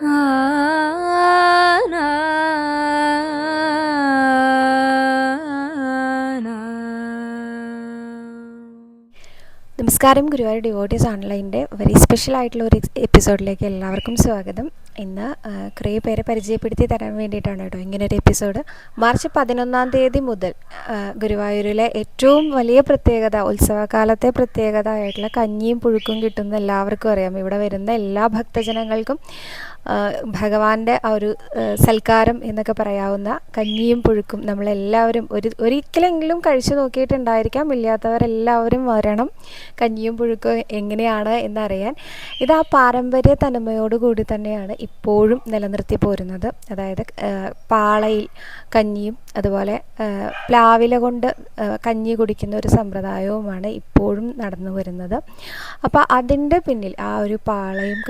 നമസ്കാരം ഗുരുവായൂർ ഡിവോട്ടീസ് ഓൺലൈന്റെ very special ആയിട്ടുള്ള ഒരു എപ്പിസോഡിലേക്ക് എല്ലാവർക്കും സ്വാഗതം. ഇന്ന് കുറേ പേരെ പരിചയപ്പെടുത്തി തരാൻ വേണ്ടിയിട്ടാണ് കേട്ടോ ഇങ്ങനൊരു എപ്പിസോഡ് മാർച്ച് പതിനൊന്നാം തീയതി മുതൽ ഗുരുവായൂരിലെ ഏറ്റവും വലിയ പ്രത്യേകത ഉത്സവകാലത്തെ പ്രത്യേകത ആയിട്ടുള്ള കഞ്ഞിയും പുഴുക്കും കിട്ടുന്ന എല്ലാവർക്കും അറിയാം. ഇവിടെ വരുന്ന എല്ലാ ഭക്തജനങ്ങൾക്കും ഭഗവാന്റെ ആ ഒരു സൽക്കാരം എന്നൊക്കെ പറയാവുന്ന കഞ്ഞിയും പുഴുക്കും നമ്മളെല്ലാവരും ഒരു ഒരിക്കലെങ്കിലും കഴിച്ചു നോക്കിയിട്ടുണ്ടായിരിക്കാം. ഇല്ലാത്തവരെല്ലാവരും വരണം കഞ്ഞിയും പുഴുക്കും എങ്ങനെയാണ് എന്നറിയാൻ. ഇത് ആ പാരമ്പര്യ തനിമയോടുകൂടി തന്നെയാണ് ഇപ്പോഴും നിലനിർത്തി പോരുന്നത്. അതായത് പാളയിൽ കഞ്ഞിയും അതുപോലെ പ്ലാവില കൊണ്ട് കഞ്ഞി കുടിക്കുന്ന ഒരു സമ്പ്രദായവുമാണ് ഇപ്പോഴും നടന്നു വരുന്നത്. അപ്പോൾ അതിന്റെ പിന്നിൽ ആ ഒരു പാളയും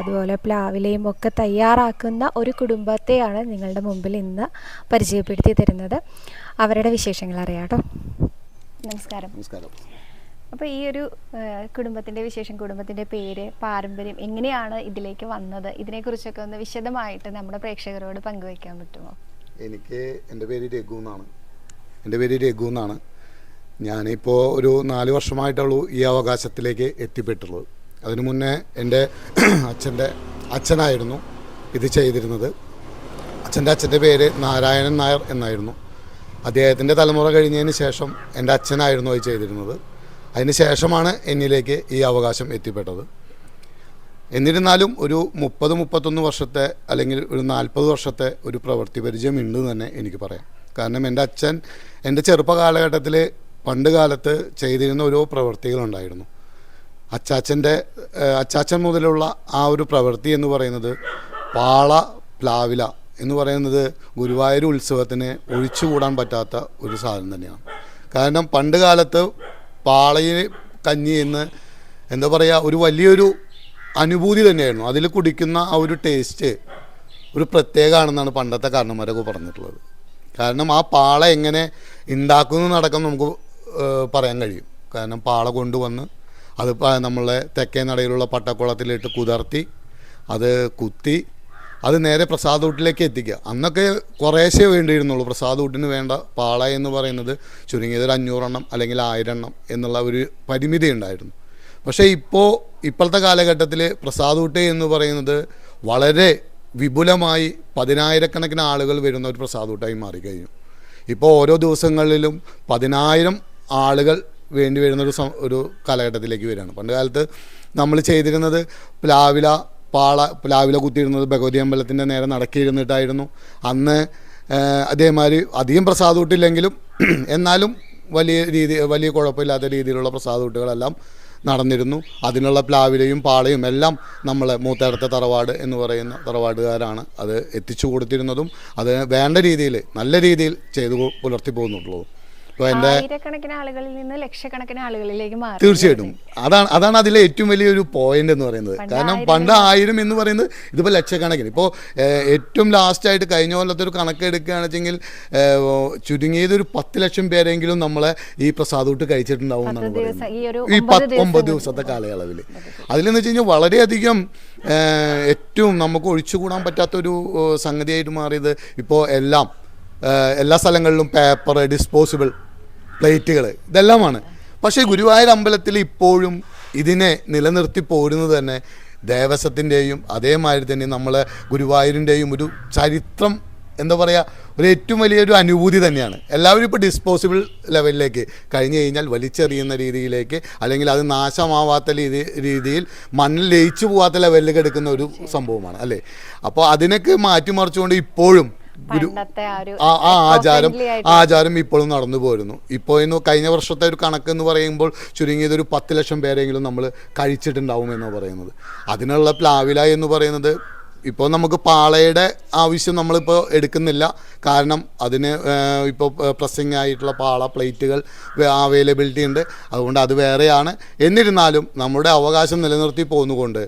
അതുപോലെ പ്ലാവിലയും ഒക്കെ തയ്യാറാക്കുന്ന ഒരു കുടുംബത്തെയാണ് നിങ്ങളുടെ മുമ്പിൽ ഇന്ന് പരിചയപ്പെടുത്തി തരുന്നത്. അവരുടെ വിശേഷങ്ങൾ അറിയാട്ടോ നമസ്കാരം. നമസ്കാരം. അപ്പോൾ ഈ ഒരു കുടുംബത്തിന്റെ വിശേഷം കുടുംബത്തിന്റെ പേര് പാരമ്പര്യം എങ്ങനെയാണ് ഇതിലേക്ക് വന്നത്? ഇതിനെക്കുറിച്ചൊക്കെ ഒന്ന് വിശദമായിട്ട് നമ്മുടെ പ്രേക്ഷകരോട് പങ്കുവയ്ക്കാൻ പറ്റുമോ? എനിക്ക് എന്റെ പേര് രഘു എന്നാണ്. എന്റെ പേര് രഘു എന്നാണ്. ഞാനിപ്പോൾ ഒരു നാല് വർഷമായിട്ടുള്ളൂ ഈ അവകാശത്തിലേക്ക് എത്തിപ്പെട്ടുള്ളത്. അതിനു മുന്നേ എന്റെ അച്ഛന്റെ അച്ഛനായിരുന്നു ഇത് ചെയ്തിരുന്നത്. അച്ഛന്റെ അച്ഛന്റെ പേര് നാരായണൻ നായർ എന്നായിരുന്നു. അദ്ദേഹത്തിന്റെ തലമുറ കഴിഞ്ഞതിന് ശേഷം എന്റെ അച്ഛനായിരുന്നു അത് ചെയ്തിരുന്നത്. അതിന് ശേഷമാണ് എന്നിലേക്ക് ഈ അവകാശം എത്തിപ്പെട്ടത്. എന്നിരുന്നാലും ഒരു മുപ്പത് മുപ്പത്തൊന്ന് വർഷത്തെ അല്ലെങ്കിൽ ഒരു നാൽപ്പത് വർഷത്തെ ഒരു പ്രവൃത്തി പരിചയം ഉണ്ട് തന്നെ എനിക്ക് പറയാം. കാരണം എന്റെ അച്ഛൻ എന്റെ ചെറുപ്പ കാലഘട്ടത്തിൽ പണ്ട് കാലത്ത് ചെയ്തിരുന്ന ഓരോ പ്രവൃത്തികളുണ്ടായിരുന്നു. അച്ചാച്ചന്റെ അച്ചാച്ചൻ മുതലുള്ള ആ ഒരു പ്രവൃത്തി എന്ന് പറയുന്നത് പാള പ്ലാവില എന്ന് പറയുന്നത് ഗുരുവായൂർ ഉത്സവത്തിന് ഒഴിച്ചുകൂടാൻ പറ്റാത്ത ഒരു സാധനം തന്നെയാണ്. കാരണം പണ്ട് കാലത്ത് പാളയിൽ കഞ്ഞി എന്ന് എന്താ പറയുക ഒരു വലിയൊരു അനുഭൂതി തന്നെയായിരുന്നു. അതിൽ കുടിക്കുന്ന ആ ഒരു ടേസ്റ്റ് ഒരു പ്രത്യേകമാണെന്നാണ് പണ്ടത്തെ കാരണന്മാരൊക്കെ പറഞ്ഞിട്ടുള്ളത്. കാരണം ആ പാള എങ്ങനെ ഉണ്ടാക്കുന്നു നടക്കുന്നു നമുക്ക് പറയാൻ കഴിയും. കാരണം പാള കൊണ്ടുവന്ന് അത് പ- നമ്മളെ തെക്കേ നടയിലുള്ള പട്ടക്കുളത്തിലിട്ട് കുതിർത്തി അത് കുത്തി അത് നേരെ പ്രസാദൂട്ടിലേക്ക് എത്തിക്കുക. അന്നൊക്കെ കുറേശ്ശേ വേണ്ടിയിരുന്നുള്ളൂ. പ്രസാദൂട്ടിന് വേണ്ട പാള എന്ന് പറയുന്നത് ചുരുങ്ങിയത് ഒരു അഞ്ഞൂറെണ്ണം അല്ലെങ്കിൽ ആയിരം എണ്ണം എന്നുള്ള ഒരു പരിമിതി ഉണ്ടായിരുന്നു. പക്ഷേ ഇപ്പോൾ ഇപ്പോഴത്തെ കാലഘട്ടത്തിൽ പ്രസാദൂട്ട് എന്ന് പറയുന്നത് വളരെ വിപുലമായി പതിനായിരക്കണക്കിന് ആളുകൾ വരുന്ന ഒരു പ്രസാദൂട്ടായി മാറിക്കഴിഞ്ഞു. ഇപ്പോൾ ഓരോ ദിവസങ്ങളിലും പതിനായിരം ആളുകൾ വേണ്ടി വരുന്ന ഒരു കാലഘട്ടത്തിലേക്ക് വരികയാണ്. പണ്ട് കാലത്ത് നമ്മൾ ചെയ്തിരുന്നത് പ്ലാവില പാള പ്ലാവില കുത്തിയിരുന്നത് ഭഗവതി അമ്പലത്തിന്റെ നേരെ നടക്കിയിരുന്നിട്ടായിരുന്നു അന്ന് അതേമാതിരി അധികം പ്രസാദൂട്ടില്ലെങ്കിലും എന്നാലും വലിയ രീതി വലിയ കുഴപ്പമില്ലാത്ത രീതിയിലുള്ള പ്രസാദൂട്ടുകളെല്ലാം നടന്നിരുന്നു. അതിനുള്ള പ്ലാവിലയും പാളയും എല്ലാം നമ്മൾ മൂത്തേടത്തെ തറവാട് എന്ന് പറയുന്ന തറവാടുകാരാണ് അത് എത്തിച്ചു കൊടുത്തിരുന്നതും അത് വേണ്ട രീതിയിൽ നല്ല രീതിയിൽ ചെയ്തു പുലർത്തി പോകുന്നുള്ളൂ ഇപ്പോൾ എന്റെ ആയിരക്കണക്കിന് ആളുകളിൽ നിന്ന് ലക്ഷക്കണക്കിന് ആളുകളിലേക്ക് മാറി തീർച്ചയായിട്ടും. അതാണ് അതാണ് അതിലെ ഏറ്റവും വലിയൊരു പോയിന്റ് എന്ന് പറയുന്നത്. കാരണം പണ്ട് ആയിരം എന്ന് പറയുന്നത് ഇതിപ്പോൾ ലക്ഷക്കണക്കിന്. ഇപ്പോൾ ഏറ്റവും ലാസ്റ്റായിട്ട് കഴിഞ്ഞ കൊല്ലത്തെ ഒരു കണക്ക് എടുക്കുകയാണെങ്കിൽ ചുരുങ്ങിയത് ഒരു പത്ത് ലക്ഷം പേരെങ്കിലും നമ്മളെ ഈ പ്രസാദൂട്ട് കഴിച്ചിട്ടുണ്ടാവും എന്നാണ് ഈ ഒരു പറയുന്നത് ഈ പത്ത് ഒമ്പത് ദിവസത്തെ കാലയളവിൽ അതിലെന്ന് വെച്ച് കഴിഞ്ഞാൽ വളരെയധികം ഏറ്റവും നമുക്ക് ഒഴിച്ചുകൂടാൻ പറ്റാത്തൊരു സംഗതിയായിട്ട് മാറിയത് ഇപ്പോൾ എല്ലാം എല്ലാ സ്ഥലങ്ങളിലും പേപ്പർ ഡിസ്പോസിബിൾ പ്ലേറ്റുകൾ. ഇതെല്ലാമാണ്. പക്ഷേ ഗുരുവായൂർ അമ്പലത്തിൽ ഇപ്പോഴും ഇതിനെ നിലനിർത്തി പോരുന്നത് തന്നെ ദേവസ്വത്തിന്റെയും അതേമാതിരി തന്നെ നമ്മളെ ഗുരുവായൂരിന്റെയും ഒരു ചരിത്രം എന്താ പറയുക ഒരു ഏറ്റവും വലിയൊരു അനുഭൂതി തന്നെയാണ്. എല്ലാവരും ഇപ്പോൾ ഡിസ്പോസിബിൾ ലെവലിലേക്ക് കഴിഞ്ഞു കഴിഞ്ഞാൽ വലിച്ചെറിയുന്ന രീതിയിലേക്ക് അല്ലെങ്കിൽ അത് നാശമാവാത്ത രീതി രീതിയിൽ മണ്ണിൽ ലയിച്ചു പോവാത്ത ലെവലിലേക്ക് എടുക്കുന്ന ഒരു സംഭവമാണ് അല്ലേ? അപ്പോൾ അതിനൊക്കെ മാറ്റിമറിച്ചുകൊണ്ട് ഇപ്പോഴും ഗുരു ആ ആചാരം ആ ആചാരം ഇപ്പോഴും നടന്നു പോരുന്നു. ഇപ്പോൾ ഇന്ന് കഴിഞ്ഞ വർഷത്തെ ഒരു കണക്ക് എന്ന് പറയുമ്പോൾ ചുരുങ്ങിയത് ഒരു പത്ത് ലക്ഷം പേരെങ്കിലും നമ്മൾ കഴിച്ചിട്ടുണ്ടാവും എന്ന് പറയുന്നത്. അതിനുള്ള പ്ലാവില എന്ന് പറയുന്നത് ഇപ്പോൾ നമുക്ക് പാളയുടെ ആവശ്യം നമ്മളിപ്പോൾ എടുക്കുന്നില്ല. കാരണം അതിന് ഇപ്പോൾ പ്രസ്സിങ് ആയിട്ടുള്ള പാള പ്ലേറ്റുകൾ അവൈലബിലിറ്റി ഉണ്ട്. അതുകൊണ്ട് അത് വേറെയാണ്. എന്നിരുന്നാലും നമ്മുടെ അവകാശം നിലനിർത്തി പോകുന്നതുകൊണ്ട്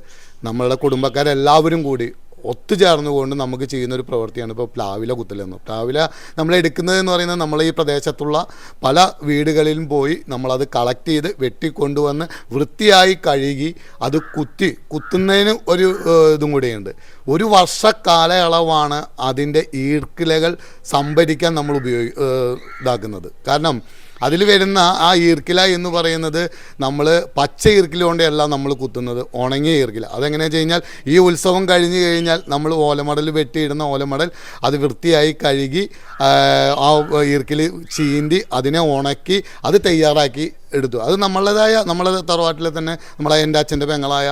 നമ്മളുടെ കുടുംബക്കാരെല്ലാവരും കൂടി ഒത്തുചേർന്നുകൊണ്ട് നമുക്ക് ചെയ്യുന്ന ഒരു പ്രവൃത്തിയാണ് ഇപ്പോൾ പ്ലാവില കുത്തലെന്ന്. പ്ലാവില നമ്മൾ എടുക്കുന്നത് എന്ന് പറയുന്നത് നമ്മൾ ഈ പ്രദേശത്തുള്ള പല വീടുകളിലും പോയി നമ്മളത് കളക്ട് ചെയ്ത് വെട്ടിക്കൊണ്ടുവന്ന് വൃത്തിയായി കഴുകി അത് കുത്തി കുത്തുന്നതിന് ഒരു ഇതും കൂടിയുണ്ട്. ഒരു വർഷ കാലയളവാണ് അതിന്റെ ഈർക്കിലകൾ സംഭരിക്കാൻ നമ്മൾ ഉപയോഗി ഇതാക്കുന്നത്. കാരണം അതിൽ വരുന്ന ആ ഈർക്കില എന്ന് പറയുന്നത് നമ്മൾ പച്ച ഈർക്കില കൊണ്ടല്ല നമ്മൾ കുത്തുന്നത് ഉണങ്ങിയ ഈർക്കില. അതെങ്ങനെയാണെന്ന് വെച്ച് കഴിഞ്ഞാൽ ഈ ഉത്സവം കഴിഞ്ഞ് കഴിഞ്ഞാൽ നമ്മൾ ഓലമടൽ വെട്ടിയിടുന്ന ഓലമടൽ അത് വൃത്തിയായി കഴുകി ആ, ഈർക്കിൽ ചീന്തി അതിനെ ഉണക്കി അത് തയ്യാറാക്കി എടുത്തു. അത് നമ്മളുടേതായ നമ്മളെ തറവാട്ടിലെ തന്നെ നമ്മളെ എന്റെ അച്ഛന്റെ പെങ്ങളായ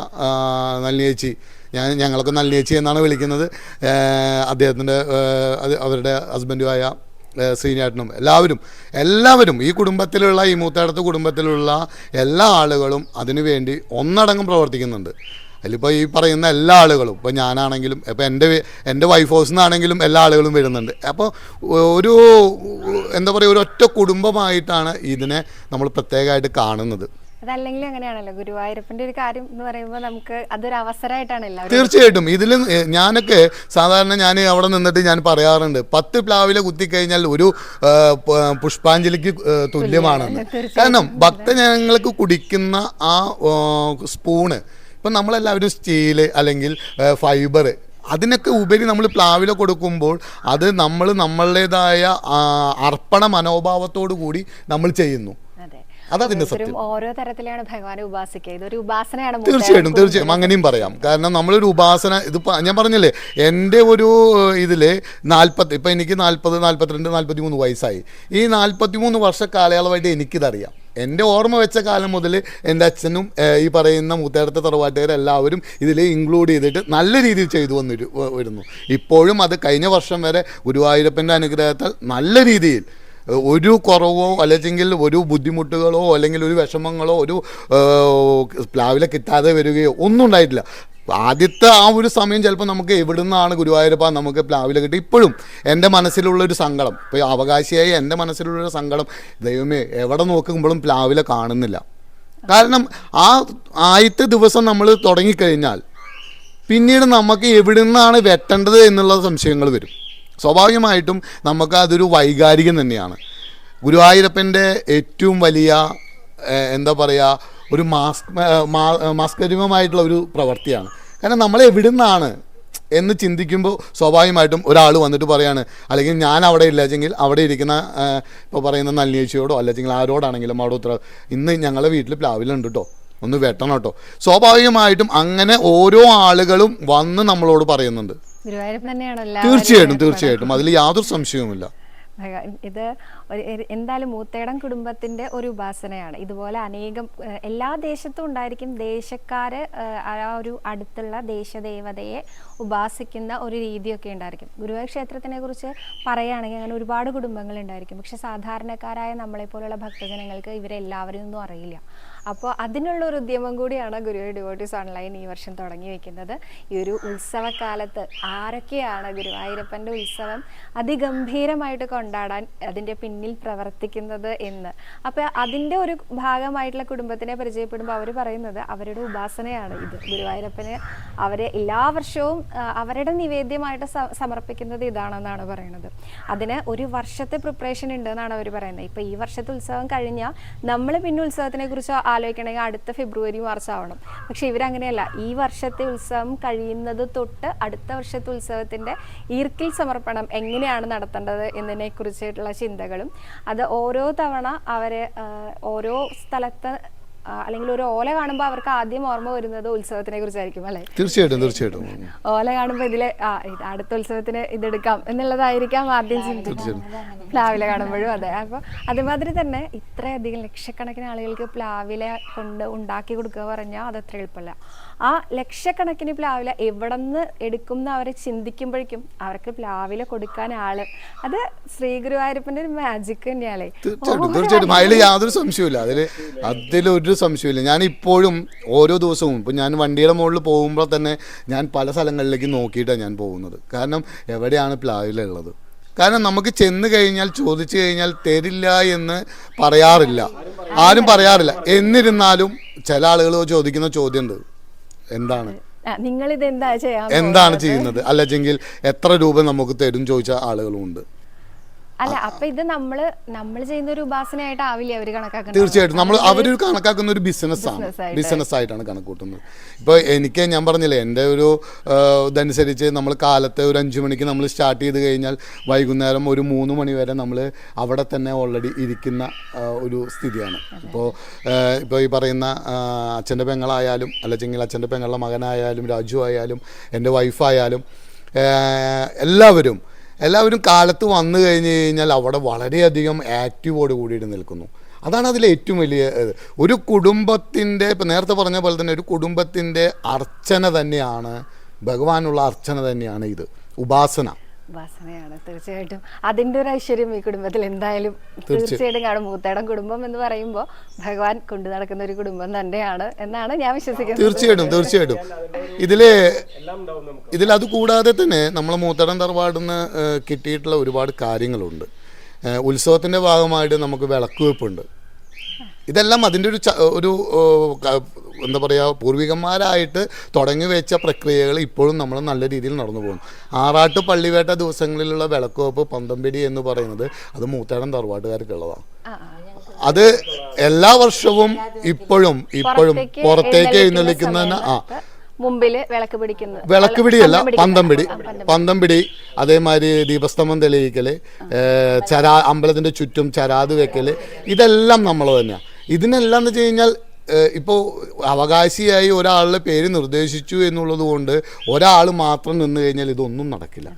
നല്ലിയേച്ചി ഞാൻ ഞങ്ങളൊക്കെ നല്ലിയേച്ചി എന്നാണ് വിളിക്കുന്നത്. അദ്ദേഹത്തിന്റെ അവരുടെ ഹസ്ബൻഡുമായ ശ്രീനാട്ടനും എല്ലാവരും എല്ലാവരും ഈ കുടുംബത്തിലുള്ള ഈ മൂത്തടത്ത് കുടുംബത്തിലുള്ള എല്ലാ ആളുകളും അതിനുവേണ്ടി ഒന്നടങ്കം പ്രവർത്തിക്കുന്നുണ്ട്. അതിലിപ്പോൾ ഈ പറയുന്ന എല്ലാ ആളുകളും ഇപ്പോൾ ഞാനാണെങ്കിലും ഇപ്പോൾ എന്റെ എന്റെ വൈഫ് ഹൗസിൽ നിന്നാണെങ്കിലും എല്ലാ ആളുകളും വരുന്നുണ്ട്. അപ്പോൾ ഒരു എന്താ പറയുക ഒരു ഒറ്റ കുടുംബമായിട്ടാണ് ഇതിനെ നമ്മൾ പ്രത്യേകമായിട്ട് കാണുന്നത്. അതല്ലെങ്കിൽ അങ്ങനെയാണല്ലോ. ഗുരുവായൂരപ്പന്റെ ഒരു കാര്യം എന്ന് പറയുമ്പോൾ നമുക്ക് അതൊരു അവസരമായിട്ടാണ് എല്ലാവരും. തീർച്ചയായിട്ടും. ഇതിൽ ഞാനൊക്കെ സാധാരണ ഞാൻ അവിടെ നിന്നിട്ട് ഞാൻ പറയാറുണ്ട്. പത്ത് പ്ലാവില കുത്തിക്കഴിഞ്ഞാൽ ഒരു പുഷ്പാഞ്ജലിക്ക് തുല്യമാണെന്ന്. കാരണം ഭക്തജനങ്ങൾക്ക് കുടിക്കുന്ന ആ സ്പൂണ് ഇപ്പം നമ്മളെല്ലാവരും സ്റ്റീൽ അല്ലെങ്കിൽ ഫൈബർ അതിനൊക്കെ ഉപരി നമ്മൾ പ്ലാവില കൊടുക്കുമ്പോൾ അത് നമ്മൾ നമ്മളുടേതായ അർപ്പണ മനോഭാവത്തോടു കൂടി നമ്മൾ ചെയ്യുന്നു. അതെ അതതിന്റെ സത്യം ഓരോ തരത്തിലാണ് ഭഗവാനെ ഉപാസിക്കുക. ഇതൊരു ഉപാസനയാണ് തീർച്ചയായിട്ടും തീർച്ചയായും. അങ്ങനെയും പറയാം. കാരണം നമ്മളൊരു ഉപാസന ഇത് ഞാൻ പറഞ്ഞില്ലേ എന്റെ ഒരു ഇതിൽ നാൽപ്പത്തി ഇപ്പം എനിക്ക് നാൽപ്പത് നാൽപ്പത്തിരണ്ട് നാൽപ്പത്തി മൂന്ന് വയസ്സായി. ഈ നാൽപ്പത്തി മൂന്ന് വർഷ കാലയളവായിട്ട് എനിക്കിതറിയാം. എന്റെ ഓർമ്മ വെച്ച കാലം മുതൽ എന്റെ അച്ഛനും ഈ പറയുന്ന മൂത്തേടത്തെ തറവാട്ടുകാരെല്ലാവരും ഇതിൽ ഇൻക്ലൂഡ് ചെയ്തിട്ട് നല്ല രീതിയിൽ ചെയ്തു വന്നിരു വരുന്നു. ഇപ്പോഴും അത് കഴിഞ്ഞ വർഷം വരെ ഗുരുവായൂരപ്പന്റെ അനുഗ്രഹത്താൽ നല്ല രീതിയിൽ ഒരു കുറവോ അല്ലെങ്കിൽ ഒരു ബുദ്ധിമുട്ടുകളോ അല്ലെങ്കിൽ ഒരു വിഷമങ്ങളോ ഒരു പ്ലാവിലെ കിട്ടാതെ വരികയോ ഒന്നും ഉണ്ടായിട്ടില്ല. ആദ്യത്തെ ആ ഒരു സമയം ചിലപ്പോൾ നമുക്ക് എവിടെ നിന്നാണ് ഗുരുവായൂരപ്പ നമുക്ക് പ്ലാവില കിട്ടി. ഇപ്പോഴും എന്റെ മനസ്സിലുള്ള ഒരു സങ്കടം ഇപ്പോൾ അവകാശിയായി എന്റെ മനസ്സിലുള്ളൊരു സങ്കടം ദൈവമേ എവിടെ നോക്കുമ്പോഴും പ്ലാവില കാണുന്നില്ല. കാരണം ആ ആദ്യത്തെ ദിവസം നമ്മൾ തുടങ്ങിക്കഴിഞ്ഞാൽ പിന്നീട് നമുക്ക് എവിടെ നിന്നാണ് വെട്ടേണ്ടത് എന്നുള്ള സംശയങ്ങൾ വരും. സ്വാഭാവികമായിട്ടും നമുക്ക് അതൊരു വൈകാരികം തന്നെയാണ്. ഗുരുവായൂരപ്പന്റെ ഏറ്റവും വലിയ എന്താ പറയുക ഒരു മാസ്ക് മാസ്കരിമമായിട്ടുള്ള ഒരു പ്രവൃത്തിയാണ്. കാരണം നമ്മൾ എവിടെ നിന്നാണ് എന്ന് ചിന്തിക്കുമ്പോൾ സ്വാഭാവികമായിട്ടും ഒരാൾ വന്നിട്ട് പറയാണ് അല്ലെങ്കിൽ ഞാൻ അവിടെ ഇല്ലെങ്കിൽ അവിടെ ഇരിക്കുന്ന ഇപ്പോൾ പറയുന്ന നല്ലിയേച്ചിയോടോ അല്ലെങ്കിൽ ആരോടാണെങ്കിലും അവിടെ ഉത്തര ഇന്ന് ഞങ്ങളുടെ വീട്ടിൽ പ്ലാവിലുണ്ട് കേട്ടോ ഒന്ന് വെട്ടണം കേട്ടോ സ്വാഭാവികമായിട്ടും അങ്ങനെ ഓരോ ആളുകളും വന്ന് നമ്മളോട് പറയുന്നുണ്ട്. ഗുരുവായൂരപ്പൻ തന്നെയാണ് തീർച്ചയായിട്ടും തീർച്ചയായിട്ടും. അതിൽ യാതൊരു സംശയവുമില്ല. ഇത് എന്തായാലും മൂത്തേടം കുടുംബത്തിന്റെ ഒരു ഉപാസനയാണ്. ഇതുപോലെ അനേകം എല്ലാ ദേശത്തും ഉണ്ടായിരിക്കും ദേശക്കാര് ആ ഒരു അടുത്തുള്ള ദേശദേവതയെ ഉപാസിക്കുന്ന ഒരു രീതിയൊക്കെ ഉണ്ടായിരിക്കും. ഗുരുവായൂർ ക്ഷേത്രത്തിനെ കുറിച്ച് പറയുകയാണെങ്കിൽ അങ്ങനെ ഒരുപാട് കുടുംബങ്ങൾ ഉണ്ടായിരിക്കും. പക്ഷെ സാധാരണക്കാരായ നമ്മളെ പോലുള്ള ഭക്തജനങ്ങൾക്ക് ഇവരെല്ലാവരും ഒന്നും അറിയില്ല. അപ്പോൾ അതിനുള്ള ഒരു ഉദ്യമം കൂടിയാണ് ഗുരുവായൂർ ഡിവോട്ടീസ് ഓൺലൈൻ ഈ വർഷം തുടങ്ങി വെക്കുന്നത്. ഈ ഒരു ഉത്സവകാലത്ത് ആരൊക്കെയാണ് ഗുരുവായൂരപ്പന്റെ ഉത്സവം അതിഗംഭീരമായിട്ട് കൊണ്ടാടാൻ അതിന്റെ പിന്നിൽ പ്രവർത്തിക്കുന്നത് എന്ന്? അപ്പോൾ അതിന്റെ ഒരു ഭാഗമായിട്ടുള്ള കുടുംബത്തിനെ പരിചയപ്പെടുമ്പോൾ അവർ പറയുന്നത് അവരുടെ ഉപാസനയാണ് ഇത്. ഗുരുവായൂരപ്പന് അവരെ എല്ലാ വർഷവും അവരുടെ നിവേദ്യമായിട്ട് സമർപ്പിക്കുന്നത് ഇതാണെന്നാണ് പറയുന്നത്. അതിന് ഒരു വർഷത്തെ പ്രിപ്പറേഷൻ ഉണ്ട് എന്നാണ് അവർ പറയുന്നത്. ഇപ്പോൾ ഈ വർഷത്തെ ഉത്സവം കഴിഞ്ഞാൽ നമ്മൾ പിന്നെ ഉത്സവത്തിനെ കുറിച്ച് ആലോചിക്കണമെങ്കിൽ അടുത്ത ഫെബ്രുവരി മാർച്ച് ആവണം. പക്ഷെ ഇവരങ്ങനെയല്ല. ഈ വർഷത്തെ ഉത്സവം കഴിയുന്നത് തൊട്ട് അടുത്ത വർഷത്തെ ഉത്സവത്തിന്റെ ഈർക്കിൽ സമർപ്പണം എങ്ങനെയാണ് നടത്തേണ്ടത് എന്നതിനെ കുറിച്ചിട്ടുള്ള ചിന്തകളും അത് ഓരോ തവണ അവരെ ഓരോ സ്ഥലത്ത് അല്ലെങ്കിൽ ഒരു ഓല കാണുമ്പോൾ അവർക്ക് ആദ്യം ഓർമ്മ വരുന്നത് ഉത്സവത്തിനെ കുറിച്ചായിരിക്കും അല്ലേ? തീർച്ചയായിട്ടും തീർച്ചയായിട്ടും. ഓല കാണുമ്പോൾ ഇതിലെ ആ അടുത്ത ഉത്സവത്തിന് ഇതെടുക്കാം എന്നുള്ളതായിരിക്കാം ആദ്യം ചിന്തിക്കുന്നത്. പ്ലാവില കാണുമ്പോഴും അതെ. അപ്പോൾ അതുമാതിരി തന്നെ ഇത്രയധികം ലക്ഷക്കണക്കിന് ആളുകൾക്ക് പ്ലാവില കൊണ്ട് ഉണ്ടാക്കി കൊടുക്കുക പറഞ്ഞാൽ അത് അത്ര എളുപ്പമല്ല. ആ ലക്ഷക്കണക്കിന് പ്ലാവില എവിടെ നിന്ന് എടുക്കും എന്ന് അവരെ ചിന്തിക്കുമ്പോഴേക്കും അവർക്ക് പ്ലാവില കൊടുക്കാൻ ആൾ. അത് ശ്രീ ഗുരുവായൂരപ്പന്റെ ഒരു മാജിക് തന്നെയാണ് തീർച്ചയായിട്ടും യാതൊരു സംശയമില്ല അതിൽ അതിലൊരു സംശയമില്ല ഞാൻ ഇപ്പോഴും ഓരോ ദിവസവും ഇപ്പം ഞാൻ വണ്ടിയുടെ മുകളിൽ പോകുമ്പോൾ തന്നെ ഞാൻ പല സ്ഥലങ്ങളിലേക്ക് നോക്കിയിട്ടാണ് ഞാൻ പോകുന്നത്. കാരണം എവിടെയാണ് പ്ലാവിലുള്ളത്? കാരണം നമുക്ക് ചെന്ന് കഴിഞ്ഞാൽ ചോദിച്ചു കഴിഞ്ഞാൽ തരില്ല എന്ന് പറയാറില്ല. ആരും പറയാറില്ല. എന്നിരുന്നാലും ചില ആളുകൾ ചോദിക്കുന്ന ചോദ്യമുണ്ട്. എന്താണ്? എന്താണ് ചെയ്യുന്നത്? അല്ലെങ്കിൽ എത്ര രൂപ നമുക്ക് തരും ചോദിച്ച ആളുകളുമുണ്ട് അല്ല അപ്പൊ ഇത് നമ്മൾ നമ്മൾ ചെയ്യുന്ന ഒരു ഉപാസനയായിട്ട് ആവില്ലേ അവർ കണക്കാക്കുന്നത്? തീർച്ചയായിട്ടും. നമ്മൾ അവർ കണക്കാക്കുന്ന ഒരു ബിസിനസ് ആണ്. ബിസിനസ് ആയിട്ടാണ് കണക്ക് കൂട്ടുന്നത് ഇപ്പോൾ എനിക്ക് ഞാൻ പറഞ്ഞില്ലേ എന്റെ ഒരു ഇതനുസരിച്ച് നമ്മൾ കാലത്തെ ഒരു അഞ്ച് മണിക്ക് നമ്മൾ സ്റ്റാർട്ട് ചെയ്ത് കഴിഞ്ഞാൽ വൈകുന്നേരം ഒരു മൂന്ന് മണി വരെ നമ്മൾ അവിടെ തന്നെ ഓൾറെഡി ഇരിക്കുന്ന ഒരു സ്ഥിതിയാണ്. ഇപ്പോൾ ഇപ്പോൾ ഈ പറയുന്ന അച്ഛന്റെ പെങ്ങളായാലും അല്ലെങ്കിൽ അച്ഛന്റെ പെങ്ങളുടെ മകനായാലും രാജു ആയാലും എന്റെ വൈഫായാലും എല്ലാവരും എല്ലാവരും കാലത്ത് വന്നു കഴിഞ്ഞ് കഴിഞ്ഞാൽ അവിടെ വളരെയധികം ആക്റ്റീവോട് കൂടിയിട്ട് നിൽക്കുന്നു. അതാണ് അതിലെ ഏറ്റവും വലിയ ഒരു കുടുംബത്തിന്റെ ഇപ്പം നേരത്തെ പറഞ്ഞ പോലെ തന്നെ ഒരു കുടുംബത്തിന്റെ അർച്ചന തന്നെയാണ് ഭഗവാനുള്ള അർച്ചന തന്നെയാണ് ഇത്. ഉപാസന. ഉപാസനയാണ് തീർച്ചയായിട്ടും അതിന്റെ ഒരു ഐശ്വര്യം ഈ കുടുംബത്തിൽ എന്തായാലും തീർച്ചയായിട്ടും കാണും. മൂത്തേടം കുടുംബം എന്ന് പറയുമ്പോൾ ഭഗവാൻ കൊണ്ടു നടക്കുന്ന ഒരു കുടുംബം തന്നെയാണ് എന്നാണ് ഞാൻ വിശ്വസിക്കുന്നത്. തീർച്ചയായിട്ടും തീർച്ചയായിട്ടും. ഇതിൽ ഇതിലത് കൂടാതെ തന്നെ നമ്മളെ മൂത്തടം നിന്ന് കിട്ടിയിട്ടുള്ള ഒരുപാട് കാര്യങ്ങളുണ്ട്. ഉത്സവത്തിന്റെ ഭാഗമായിട്ട് നമുക്ക് വിളക്ക് വെപ്പുണ്ട് ഇതെല്ലാം അതിന്റെ ഒരു ഒരു എന്താ പറയുക പൂർവികന്മാരായിട്ട് തുടങ്ങി വെച്ച പ്രക്രിയകൾ ഇപ്പോഴും നമ്മൾ നല്ല രീതിയിൽ നടന്നു പോകുന്നു. ആറാട്ട് പള്ളിവേട്ട ദിവസങ്ങളിലുള്ള വിളക്കുവെപ്പ് പന്തംപിടി എന്ന് പറയുന്നത് അത് മൂത്തേടം തറവാട്ടുകാർക്കുള്ളതാണ്. അത് എല്ലാ വർഷവും ഇപ്പോഴും ഇപ്പോഴും പുറത്തേക്ക് പുറത്തേക്ക് എഴുന്നള്ളിക്കുന്ന എഴുന്നള്ളിക്കുന്നതിന് ആ. മുമ്പിൽ വിളക്ക് പിടിക്കുന്നത്. വിളക്ക് പിടിയല്ല പന്തംപിടി പന്തംപിടി അതേമാതിരി ദീപസ്തംഭം തെളിയിക്കൽ ചരാ അമ്പലത്തിന്റെ ചുറ്റും ചരാത് വെക്കൽ ഇതെല്ലാം നമ്മൾ തന്നെയാണ് ഇതിനെല്ലാം എന്ന് വെച്ച് കഴിഞ്ഞാൽ ഇപ്പോൾ അവകാശിയായി ഒരാളുടെ പേര് നിർദ്ദേശിച്ചു എന്നുള്ളത് കൊണ്ട് ഒരാൾ മാത്രം നിന്ന് കഴിഞ്ഞാൽ ഇതൊന്നും നടക്കില്ല.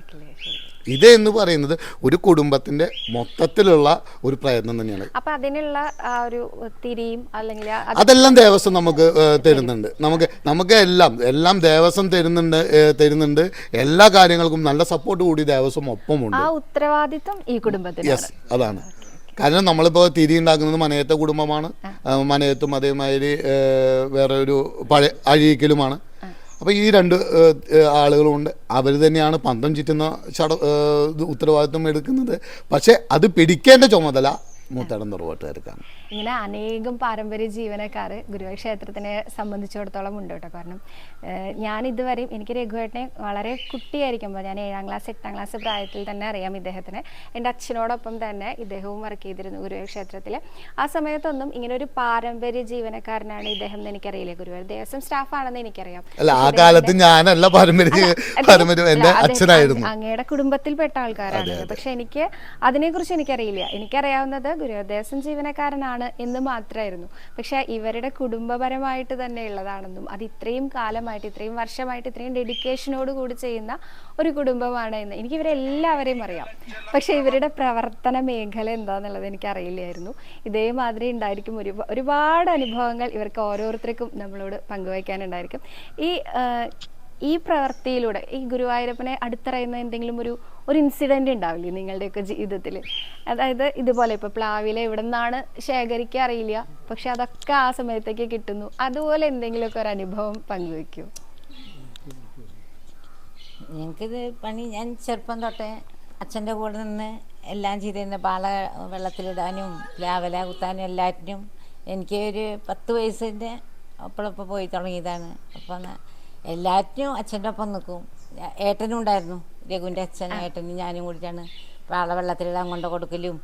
ഇത് എന്ന് പറയുന്നത് ഒരു കുടുംബത്തിന്റെ മൊത്തത്തിലുള്ള ഒരു പ്രയത്നം തന്നെയാണ്. അപ്പൊ അതിനുള്ള ഒരു തിരിയും അല്ലെങ്കിൽ അതെല്ലാം ദേവസ്വം നമുക്ക് തരുന്നുണ്ട്. നമുക്ക് നമുക്ക് എല്ലാം എല്ലാം ദേവസ്വം തരുന്നുണ്ട് തരുന്നുണ്ട്. എല്ലാ കാര്യങ്ങൾക്കും നല്ല സപ്പോർട്ട് കൂടി ദേവസ്വം ഒപ്പമുണ്ട്. ആ ഉത്തരവാദിത്വം ഈ കുടുംബത്തിനാണ്. യെസ് അതാണ്. കാരണം നമ്മളിപ്പോൾ തിരി ഉണ്ടാക്കുന്നത് മനയത്തെ കുടുംബമാണ്. മനയത്തും അതേമാതിരി വേറെ ഒരു പഴയ അഴീക്കലുമാണ് അപ്പോൾ ഈ രണ്ട് ആളുകളും ഉണ്ട് ആളുകളുമുണ്ട് അവർ തന്നെയാണ് പന്തം ചുറ്റുന്ന ചട ഉത്തരവാദിത്വം എടുക്കുന്നത്. പക്ഷേ അത് പിടിക്കേണ്ട ചുമതല മൂത്തടം തുറവോട്ടുകാർക്കാണ് ഇങ്ങനെ അനേകം പാരമ്പര്യ ജീവനക്കാർ ഗുരുവായൂർ ക്ഷേത്രത്തിനെ സംബന്ധിച്ചിടത്തോളം ഉണ്ട് കേട്ടോ. കാരണം ഞാൻ ഇതുവരെയും എനിക്ക് രഘുവേട്ടനെ വളരെ കുട്ടിയായിരിക്കുമ്പോൾ ഞാൻ ഏഴാം ക്ലാസ് എട്ടാം ക്ലാസ് പ്രായത്തിൽ തന്നെ അറിയാം ഇദ്ദേഹത്തിന്. എന്റെ അച്ഛനോടൊപ്പം തന്നെ ഇദ്ദേഹവും വർക്ക് ചെയ്തിരുന്നു ഗുരുവായൂർ ക്ഷേത്രത്തിൽ ആ സമയത്തൊന്നും ഇങ്ങനെ ഒരു പാരമ്പര്യ ജീവനക്കാരനാണ് ഇദ്ദേഹം എന്ന് എനിക്കറിയില്ല. ഗുരുവായൂർ ദേവസ്വം സ്റ്റാഫാണെന്ന് എനിക്കറിയാം. അല്ല ആ കാലത്ത് ഞാനല്ല പാരമ്പര്യ പാരമ്പര്യം എന്റെ അച്ഛനായിരുന്നു. അങ്ങ് അങ്ങയുടെ കുടുംബത്തിൽപ്പെട്ട ആൾക്കാരാണ് പക്ഷെ എനിക്ക് അതിനെക്കുറിച്ച് എനിക്കറിയില്ല. എനിക്കറിയാവുന്നത് ഗുരുദേവസ്വം ജീവനക്കാരനാണ് എന്ന് മാത്രമായിരുന്നു പക്ഷെ ഇവരുടെ കുടുംബപരമായിട്ട് തന്നെ ഉള്ളതാണെന്നും അത് ഇത്രയും കാലമായിട്ട് ഇത്രയും വർഷമായിട്ട് ഇത്രയും ഡെഡിക്കേഷനോട് കൂടി ചെയ്യുന്ന ഒരു കുടുംബമാണ് എന്ന് എനിക്ക് ഇവരെല്ലാവരെയും അറിയാം. പക്ഷെ ഇവരുടെ പ്രവർത്തന മേഖല എന്താണെന്നുള്ളത് എനിക്ക് അറിയില്ലായിരുന്നു ഇതേമാതിരി ഉണ്ടായിരിക്കും ഒരു ഒരുപാട് അനുഭവങ്ങൾ ഇവർക്ക് ഓരോരുത്തർക്കും നമ്മളോട് പങ്കുവയ്ക്കാനുണ്ടായിരിക്കും. ഈ ഈ പ്രവൃത്തിയിലൂടെ ഈ ഗുരുവായൂരപ്പനെ അടുത്തറിയുന്ന എന്തെങ്കിലും ഒരു ഒരു ഇൻസിഡന്റ് ഉണ്ടാവില്ലേ നിങ്ങളുടെയൊക്കെ ജീവിതത്തിൽ അതായത് ഇതുപോലെ ഇപ്പോൾ പ്ലാവില ഇവിടെ നിന്നാണ് ശേഖരിക്കുക അറിയില്ല. പക്ഷെ അതൊക്കെ ആ സമയത്തേക്ക് കിട്ടുന്നു. അതുപോലെ എന്തെങ്കിലുമൊക്കെ ഒരു അനുഭവം പങ്കുവെക്കൂ. ഞങ്ങൾക്കിത് പണി ഞാൻ ചെറുപ്പം തൊട്ടേ അച്ഛന്റെ കൂടെ നിന്ന് എല്ലാം ചെയ്തിരുന്ന പാള വെള്ളത്തിലിടാനും പ്ലാവല കുത്താനും എല്ലാറ്റിനും എനിക്ക് ഒരു പത്ത് വയസ്സിന്റെ അപ്പോഴപ്പോൾ പോയി തുടങ്ങിയതാണ്. അപ്പം എല്ലാറ്റിനും അച്ഛന്റെ ഒപ്പം നിൽക്കും. ഏട്ടനും ഉണ്ടായിരുന്നു. രഘുവിന്റെ അച്ഛൻ ഏട്ടനും ഞാനും കൂടിയിട്ടാണ് പാള വെള്ളത്തിലിടാൻ കൊണ്ട് കൊടുക്കലും